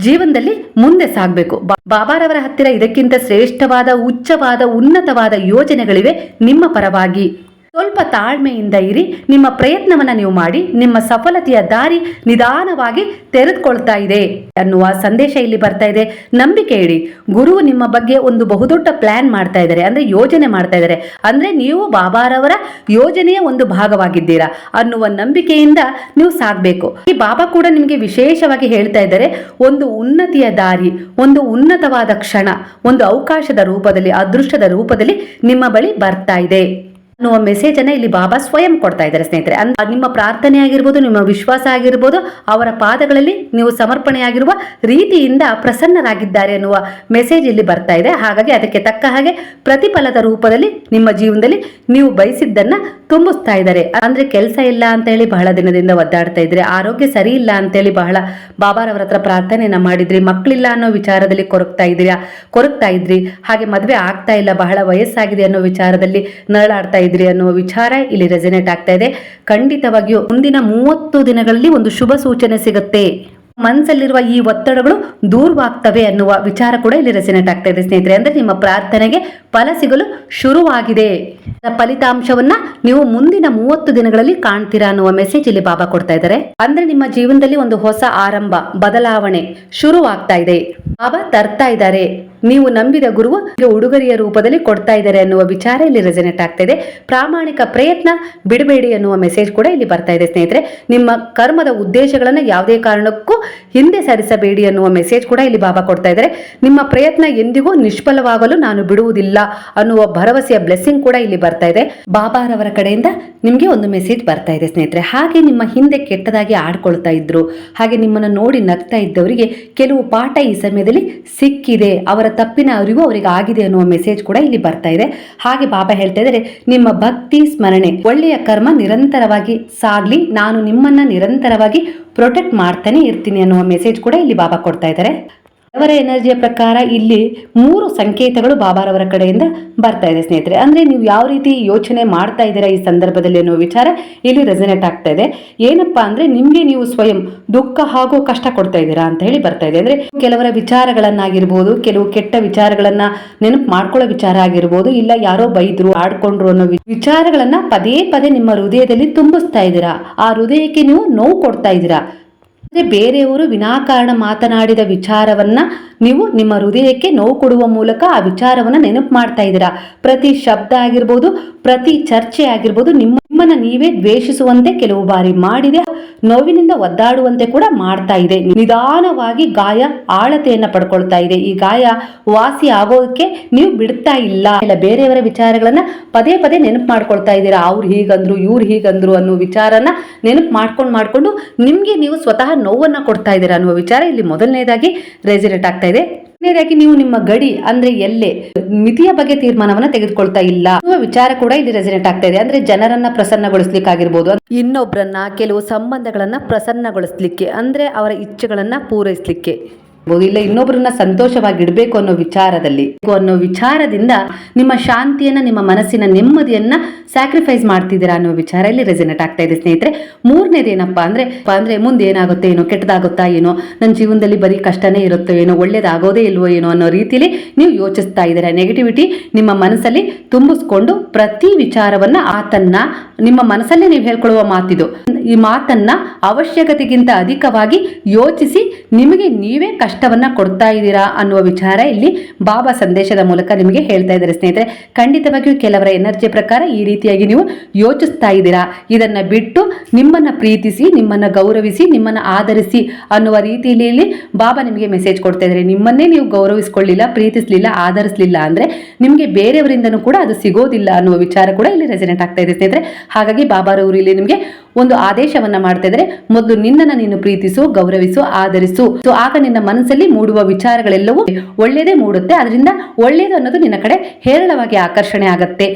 ಜೀವನದಲ್ಲಿ ಮುಂದೆ ಸಾಗಬೇಕು. ಬಾಬಾರವರ ಹತ್ತಿರ ಇದಕ್ಕಿಂತ ಶ್ರೇಷ್ಠವಾದ ಉಚ್ಚವಾದ ಉನ್ನತವಾದ ಯೋಜನೆಗಳಿವೆ ನಿಮ್ಮ ಪರವಾಗಿ. ಸ್ವಲ್ಪ ತಾಳ್ಮೆಯಿಂದ ಇರಿ, ನಿಮ್ಮ ಪ್ರಯತ್ನವನ್ನು ನೀವು ಮಾಡಿ, ನಿಮ್ಮ ಸಫಲತೆಯ ದಾರಿ ನಿಧಾನವಾಗಿ ತೆರೆದುಕೊಳ್ತಾ ಇದೆ ಅನ್ನುವ ಸಂದೇಶ ಇಲ್ಲಿ ಬರ್ತಾ ಇದೆ. ನಂಬಿಕೆ ಇಡಿ, ಗುರು ನಿಮ್ಮ ಬಗ್ಗೆ ಒಂದು ಬಹುದೊಡ್ಡ ಪ್ಲಾನ್ ಮಾಡ್ತಾ ಇದ್ದಾರೆ, ಅಂದ್ರೆ ಯೋಜನೆ ಮಾಡ್ತಾ ಇದ್ದಾರೆ. ಅಂದ್ರೆ ನೀವು ಬಾಬಾರವರ ಯೋಜನೆಯ ಒಂದು ಭಾಗವಾಗಿದ್ದೀರಾ ಅನ್ನುವ ನಂಬಿಕೆಯಿಂದ ನೀವು ಸಾಗಬೇಕು. ಈ ಬಾಬಾ ಕೂಡ ನಿಮಗೆ ವಿಶೇಷವಾಗಿ ಹೇಳ್ತಾ ಇದ್ದಾರೆ, ಒಂದು ಉನ್ನತಿಯ ದಾರಿ, ಒಂದು ಉನ್ನತವಾದ ಕ್ಷಣ, ಒಂದು ಅವಕಾಶದ ರೂಪದಲ್ಲಿ, ಅದೃಷ್ಟದ ರೂಪದಲ್ಲಿ ನಿಮ್ಮ ಬಳಿ ಬರ್ತಾ ಇದೆ. ಅನ್ನುವ ಮೆಸೇಜ್ ಅನ್ನ ಇಲ್ಲಿ ಬಾಬಾ ಸ್ವಯಂ ಕೊಡ್ತಾ ಇದ್ದಾರೆ ಸ್ನೇಹಿತರೆ. ನಿಮ್ಮ ಪ್ರಾರ್ಥನೆ ಆಗಿರ್ಬೋದು, ನಿಮ್ಮ ವಿಶ್ವಾಸ ಆಗಿರ್ಬೋದು, ಅವರ ಪಾದಗಳಲ್ಲಿ ನೀವು ಸಮರ್ಪಣೆಯಾಗಿರುವ ರೀತಿಯಿಂದ ಪ್ರಸನ್ನರಾಗಿದ್ದಾರೆ ಅನ್ನುವ ಮೆಸೇಜ್ ಇಲ್ಲಿ ಬರ್ತಾ ಇದೆ. ಹಾಗಾಗಿ ಅದಕ್ಕೆ ತಕ್ಕ ಹಾಗೆ ಪ್ರತಿಫಲದ ರೂಪದಲ್ಲಿ ನಿಮ್ಮ ಜೀವನದಲ್ಲಿ ನೀವು ಬಯಸಿದ್ದನ್ನ ತುಂಬಿಸ್ತಾ ಇದ್ದಾರೆ. ಅಂದ್ರೆ ಕೆಲಸ ಇಲ್ಲ ಅಂತ ಹೇಳಿ ಬಹಳ ದಿನದಿಂದ ಒದ್ದಾಡ್ತಾ ಇದ್ರೆ, ಆರೋಗ್ಯ ಸರಿ ಇಲ್ಲ ಅಂತೇಳಿ ಬಹಳ ಬಾಬಾರವರ ಹತ್ರ ಪ್ರಾರ್ಥನೆಯನ್ನ ಮಾಡಿದ್ರಿ ಮಕ್ಕಳಿಲ್ಲ ಅನ್ನೋ ವಿಚಾರದಲ್ಲಿ ಕೊರಗ್ತಾ ಇದ್ರಿ ಕೊರಗ್ತಾ ಇದ್ರಿ. ಹಾಗೆ ಮದುವೆ ಆಗ್ತಾ ಇಲ್ಲ, ಬಹಳ ವಯಸ್ಸಾಗಿದೆ ಅನ್ನೋ ವಿಚಾರದಲ್ಲಿ ನರಳಾಡ್ತಾ ಇದ್ರಿ ಅನ್ನುವ ವಿಚಾರ ಇಲ್ಲಿ ರೆಸನೇಟ್ ಆಗ್ತಾ ಇದೆ. ಖಂಡಿತವಾಗಿಯೂ ಮುಂದಿನ ಮೂವತ್ತು ದಿನಗಳಲ್ಲಿ ಒಂದು ಶುಭ ಸೂಚನೆ ಸಿಗುತ್ತೆ. ಮನಸ್ಸಲ್ಲಿರುವ ಈ ಒತ್ತಡಗಳು ದೂರವಾಗ್ತವೆ ಅನ್ನುವ ವಿಚಾರ ಕೂಡ ಇಲ್ಲಿ ರೆಸಿನೇಟ್ ಆಗ್ತಾ ಇದೆ ಸ್ನೇಹಿತರೆ. ಅಂದ್ರೆ ನಿಮ್ಮ ಪ್ರಾರ್ಥನೆಗೆ ಫಲ ಸಿಗಲು ಶುರುವಾಗಿದೆ ಫಲಿತಾಂಶವನ್ನ ನೀವು ಮುಂದಿನ ಮೂವತ್ತು ದಿನಗಳಲ್ಲಿ ಕಾಣ್ತೀರಾ ಅನ್ನುವ ಮೆಸೇಜ್ ಇಲ್ಲಿ ಬಾಬಾ ಕೊಡ್ತಾ ಇದ್ದಾರೆ. ಅಂದ್ರೆ ನಿಮ್ಮ ಜೀವನದಲ್ಲಿ ಒಂದು ಹೊಸ ಆರಂಭ, ಬದಲಾವಣೆ ಶುರುವಾಗ್ತಾ ಇದೆ. ಬಾಬಾ ತರ್ತಾ ಇದ್ದಾರೆ. ನೀವು ನಂಬಿದ ಗುರುವು ಉಡುಗೊರೆಯ ರೂಪದಲ್ಲಿ ಕೊಡ್ತಾ ಇದ್ದಾರೆ ಅನ್ನುವ ವಿಚಾರ ಇಲ್ಲಿ ರೆಸನೇಟ್ ಆಗ್ತಾ ಇದೆ. ಪ್ರಾಮಾಣಿಕ ಪ್ರಯತ್ನ ಬಿಡಬೇಡಿ ಅನ್ನುವ ಮೆಸೇಜ್ ಕೂಡ ಇಲ್ಲಿ ಬರ್ತಾ ಇದೆ ಸ್ನೇಹಿತರೆ. ನಿಮ್ಮ ಕರ್ಮದ ಉದ್ದೇಶಗಳನ್ನ ಯಾವುದೇ ಕಾರಣಕ್ಕೂ ಹಿಂದೆ ಸರಿಸಬೇಡಿ ಅನ್ನುವ ಮೆಸೇಜ್ ಕೂಡ ಇಲ್ಲಿ ಬಾಬಾ ಕೊಡ್ತಾ ಇದ್ದಾರೆ. ನಿಮ್ಮ ಪ್ರಯತ್ನ ಎಂದಿಗೂ ನಿಷ್ಫಲವಾಗಲು ನಾನು ಬಿಡುವುದಿಲ್ಲ. ಅನ್ನುವ ಭರವಸೆಯ ಬ್ಲೆಸ್ಸಿಂಗ್ ಕೂಡ ಇಲ್ಲಿ ಬರ್ತಾ ಇದೆ. ಬಾಬಾರವರ ಕಡೆಯಿಂದ ನಿಮಗೆ ಒಂದು ಮೆಸೇಜ್ ಬರ್ತಾ ಇದೆ ಸ್ನೇಹಿತರೆ. ಹಾಗೆ ನಿಮ್ಮ ಹಿಂದೆ ಕೆಟ್ಟದಾಗಿ ಆಡ್ಕೊಳ್ತಾ ಇದ್ರು, ಹಾಗೆ ನಿಮ್ಮನ್ನು ನೋಡಿ ನಗ್ತಾ ಇದ್ದವರಿಗೆ ಕೆಲವು ಪಾಠ ಈ ಸಮಯದಲ್ಲಿ ಸಿಕ್ಕಿದೆ. ಅವರ ತಪ್ಪಿನ ಅರಿವು ಅವರಿಗೆ ಆಗಿದೆ ಅನ್ನುವ ಮೆಸೇಜ್ ಕೂಡ ಇಲ್ಲಿ ಬರ್ತಾ ಇದೆ. ಹಾಗೆ ಬಾಬಾ ಹೇಳ್ತಾ ಇದ್ದಾರೆ, ನಿಮ್ಮ ಭಕ್ತಿ ಸ್ಮರಣೆ, ಒಳ್ಳೆಯ ಕರ್ಮ ನಿರಂತರವಾಗಿ ಸಾಗ್ಲಿ, ನಾನು ನಿಮ್ಮನ್ನ ನಿರಂತರವಾಗಿ ಪ್ರೊಟೆಕ್ಟ್ ಮಾಡ್ತಾನೆ ಇರ್ತೀನಿ ಅನ್ನುವ ಮೆಸೇಜ್ ಕೂಡ ಇಲ್ಲಿ ಬಾಬಾ ಕೊಡ್ತಾ ಇದ್ದಾರೆ. ಅವರ ಎನರ್ಜಿಯ ಪ್ರಕಾರ ಇಲ್ಲಿ ಮೂರು ಸಂಕೇತಗಳು ಬಾಬಾರವರ ಕಡೆಯಿಂದ ಬರ್ತಾ ಇದೆ, ಸ್ನೇಹಿತರೆ. ಅಂದ್ರೆ ನೀವು ಯಾವ ರೀತಿ ಯೋಚನೆ ಮಾಡ್ತಾ ಇದ್ದೀರಾ ಈ ಸಂದರ್ಭದಲ್ಲಿ ಅನ್ನೋ ವಿಚಾರ ಇಲ್ಲಿ ರೆಸನೇಟ್ ಆಗ್ತಾ ಇದೆ. ಏನಪ್ಪಾ ಅಂದ್ರೆ ನಿಮ್ಗೆ ನೀವು ಸ್ವಯಂ ದುಃಖ ಹಾಗೂ ಕಷ್ಟ ಕೊಡ್ತಾ ಇದ್ದೀರಾ ಅಂತ ಹೇಳಿ ಬರ್ತಾ ಇದೆ. ಅಂದ್ರೆ ಕೆಲವರ ವಿಚಾರಗಳನ್ನಾಗಿರ್ಬೋದು, ಕೆಲವು ಕೆಟ್ಟ ವಿಚಾರಗಳನ್ನ ನೆನಪು ಮಾಡ್ಕೊಳ್ಳೋ ವಿಚಾರ ಆಗಿರ್ಬೋದು, ಇಲ್ಲ ಯಾರೋ ಬೈದ್ರು, ಆಡ್ಕೊಂಡ್ರು ಅನ್ನೋ ವಿಚಾರಗಳನ್ನ ಪದೇ ಪದೇ ನಿಮ್ಮ ಹೃದಯದಲ್ಲಿ ತುಂಬಿಸ್ತಾ ಇದ್ದೀರಾ. ಆ ಹೃದಯಕ್ಕೆ ನೀವು ನೋವು ಕೊಡ್ತಾ ಇದ್ದೀರಾ. ಬೇರೆಯವರು ವಿನಾಕಾರಣ ಮಾತನಾಡಿದ ವಿಚಾರವನ್ನ ನೀವು ನಿಮ್ಮ ಹೃದಯಕ್ಕೆ ನೋವು ಕೊಡುವ ಮೂಲಕ ಆ ವಿಚಾರವನ್ನ ನೆನಪು ಮಾಡ್ತಾ ಇದ್ದೀರಾ. ಪ್ರತಿ ಶಬ್ದ ಆಗಿರ್ಬೋದು, ಪ್ರತಿ ಚರ್ಚೆ ಆಗಿರ್ಬೋದು, ನಿಮ್ಮ ನಿಮ್ಮನ್ನ ನೀವೇ ದ್ವೇಷಿಸುವಂತೆ ಕೆಲವು ಬಾರಿ ಮಾಡಿದೆ. ನೋವಿನಿಂದ ಒದ್ದಾಡುವಂತೆ ಕೂಡ ಮಾಡ್ತಾ ಇದೆ. ನಿಧಾನವಾಗಿ ಗಾಯ ಆಳತೆಯನ್ನ ಪಡ್ಕೊಳ್ತಾ ಇದೆ. ಈ ಗಾಯ ವಾಸಿ ಆಗೋದಕ್ಕೆ ನೀವು ಬಿಡ್ತಾ ಇಲ್ಲ. ಇಲ್ಲ, ಬೇರೆಯವರ ವಿಚಾರಗಳನ್ನ ಪದೇ ಪದೇ ನೆನಪು ಮಾಡ್ಕೊಳ್ತಾ ಇದ್ದೀರಾ? ಅವ್ರು ಹೀಗಂದ್ರು, ಇವ್ರು ಹೀಗಂದ್ರು ಅನ್ನೋ ವಿಚಾರನ ನೆನಪು ಮಾಡ್ಕೊಂಡು ಮಾಡ್ಕೊಂಡು ನಿಮಗೆ ನೀವು ಸ್ವತಃ ನೋವನ್ನ ಕೊಡ್ತಾ ಇದ್ದೀರಾ ಅನ್ನುವ ವಿಚಾರ ಇಲ್ಲಿ ಮೊದಲನೇದಾಗಿ ರೆಸಿಡೆಂಟ್ ಆಗ್ತಾ ಇದೆ. ಎರಡನೇದಾಗಿ ನೀವು ನಿಮ್ಮ ಗಡಿ ಅಂದ್ರೆ ಎಲ್ಲೆ? ಮಿತಿಯ ಬಗ್ಗೆ ತೀರ್ಮಾನವನ್ನ ತೆಗೆದುಕೊಳ್ತಾ ಇಲ್ಲ. ವಿಚಾರ ಕೂಡ ಇಲ್ಲಿ ರೆಸಿಡೆಂಟ್ ಆಗ್ತಾ ಇದೆ. ಅಂದ್ರೆ ಜನರನ್ನ ಪ್ರಸನ್ನಗೊಳಿಸ್ಲಿಕ್ಕಾಗಿರ್ಬೋದು. ಇನ್ನೊಬ್ಬರನ್ನ ಕೆಲವು ಸಂಬಂಧಗಳನ್ನ ಪ್ರಸನ್ನಗೊಳಿಸ್ಲಿಕ್ಕೆ ಅಂದ್ರೆ ಅವರ ಇಚ್ಛೆಗಳನ್ನ ಪೂರೈಸ್ಲಿಕ್ಕೆ. ಇಲ್ಲ ಇನ್ನೊಬ್ಬರನ್ನ ಸಂತೋಷವಾಗಿ ಇಡಬೇಕು ಅನ್ನೋ ವಿಚಾರದಲ್ಲಿ. ಅನ್ನೋ ವಿಚಾರದಿಂದ ನಿಮ್ಮ ಶಾಂತಿಯನ್ನ, ನಿಮ್ಮ ಮನಸ್ಸಿನ ನೆಮ್ಮದಿಯನ್ನ ಸ್ಯಾಕ್ರಿಫೈಸ್ ಮಾಡ್ತಿದ್ದೀರಾ ಅನ್ನೋ ವಿಚಾರ ಇಲ್ಲಿ ರೆಸಿನೆಟ್ ಆಗ್ತಾ ಇದೆ ಸ್ನೇಹಿತರೆ. ಮೂರನೇದೇನಪ್ಪಾ ಅಂದ್ರೆ ಅಂದ್ರೆ ಮುಂದೆ ಏನಾಗುತ್ತೆ ಏನೋ, ಕೆಟ್ಟದಾಗುತ್ತಾ ಏನೋ ನನ್ನ ಜೀವನದಲ್ಲಿ ಬರೀ ಕಷ್ಟನೇ ಇರುತ್ತೋ ಏನೋ, ಒಳ್ಳೇದಾಗೋದೇ ಇಲ್ವೋ ಏನೋ ಅನ್ನೋ ರೀತಿಯಲ್ಲಿ ನೀವು ಯೋಚಿಸ್ತಾ ಇದ್ದೀರಾ. ನೆಗೆಟಿವಿಟಿ ನಿಮ್ಮ ಮನಸ್ಸಲ್ಲಿ ತುಂಬಿಸ್ಕೊಂಡು ಪ್ರತಿ ವಿಚಾರವನ್ನ ಆತನ್ನ, ನಿಮ್ಮ ಮನಸ್ಸಲ್ಲೇ ನೀವು ಹೇಳ್ಕೊಳ್ಳುವ ಮಾತಿದು. ಈ ಮಾತನ್ನ ಅವಶ್ಯಕತೆಗಿಂತ ಅಧಿಕವಾಗಿ ಯೋಚಿಸಿ ನಿಮಗೆ ನೀವೇ ಕಷ್ಟವನ್ನ ಕೊಡ್ತಾ ಇದ್ದೀರಾ ಅನ್ನುವ ವಿಚಾರ ಇಲ್ಲಿ ಬಾಬಾ ಸಂದೇಶದ ಮೂಲಕ ನಿಮಗೆ ಹೇಳ್ತಾ ಇದ್ದಾರೆ ಸ್ನೇಹಿತರೆ. ಖಂಡಿತವಾಗಿಯೂ ಕೆಲವರ ಎನರ್ಜಿ ಪ್ರಕಾರ ಈ ರೀತಿಯಾಗಿ ನೀವು ಯೋಚಿಸ್ತಾ ಇದ್ದೀರಾ. ಇದನ್ನ ಬಿಟ್ಟು ನಿಮ್ಮನ್ನ ಪ್ರೀತಿಸಿ, ನಿಮ್ಮನ್ನ ಗೌರವಿಸಿ, ನಿಮ್ಮನ್ನ ಆಧರಿಸಿ ಅನ್ನುವ ರೀತಿಯಲ್ಲಿ ಬಾಬಾ ನಿಮಗೆ ಮೆಸೇಜ್ ಕೊಡ್ತಾ ಇದ್ದಾರೆ. ನಿಮ್ಮನ್ನೇ ನೀವು ಗೌರವಿಸಿಕೊಳ್ಳಿಲ್ಲ, ಪ್ರೀತಿಸ್ಲಿಲ್ಲ, ಆಧರಿಸಲಿಲ್ಲ ಅಂದ್ರೆ ನಿಮಗೆ ಬೇರೆಯವರಿಂದನೂ ಕೂಡ ಅದು ಸಿಗೋದಿಲ್ಲ ಅನ್ನುವ ವಿಚಾರ ಕೂಡ ಇಲ್ಲಿ ರೆಸಿಡೆಂಟ್ ಆಗ್ತಾ ಇದೆ ಸ್ನೇಹಿತರೆ. ಹಾಗಾಗಿ ಬಾಬಾರವರು ಇಲ್ಲಿ ನಿಮಗೆ ಒಂದು ಆದೇಶವನ್ನ ಮಾಡ್ತಾ ಇದ್ರೆ ಮೊದಲು ನಿನ್ನನ್ನು ನೀನು ಪ್ರೀತಿಸು, ಗೌರವಿಸು ಆದರಿಸು ಸೊ ಆಗ ನಿನ್ನ ಮನಸ್ಸಲ್ಲಿ ಮೂಡುವ ವಿಚಾರಗಳೆಲ್ಲವೂ ಒಳ್ಳೆಯದೇ ಮೂಡುತ್ತೆ. ಅದರಿಂದ ಒಳ್ಳೆಯದು ಅನ್ನೋದು ನಿನ್ನ ಕಡೆ ಹೇರಳವಾಗಿ ಆಕರ್ಷಣೆ ಆಗತ್ತೆ.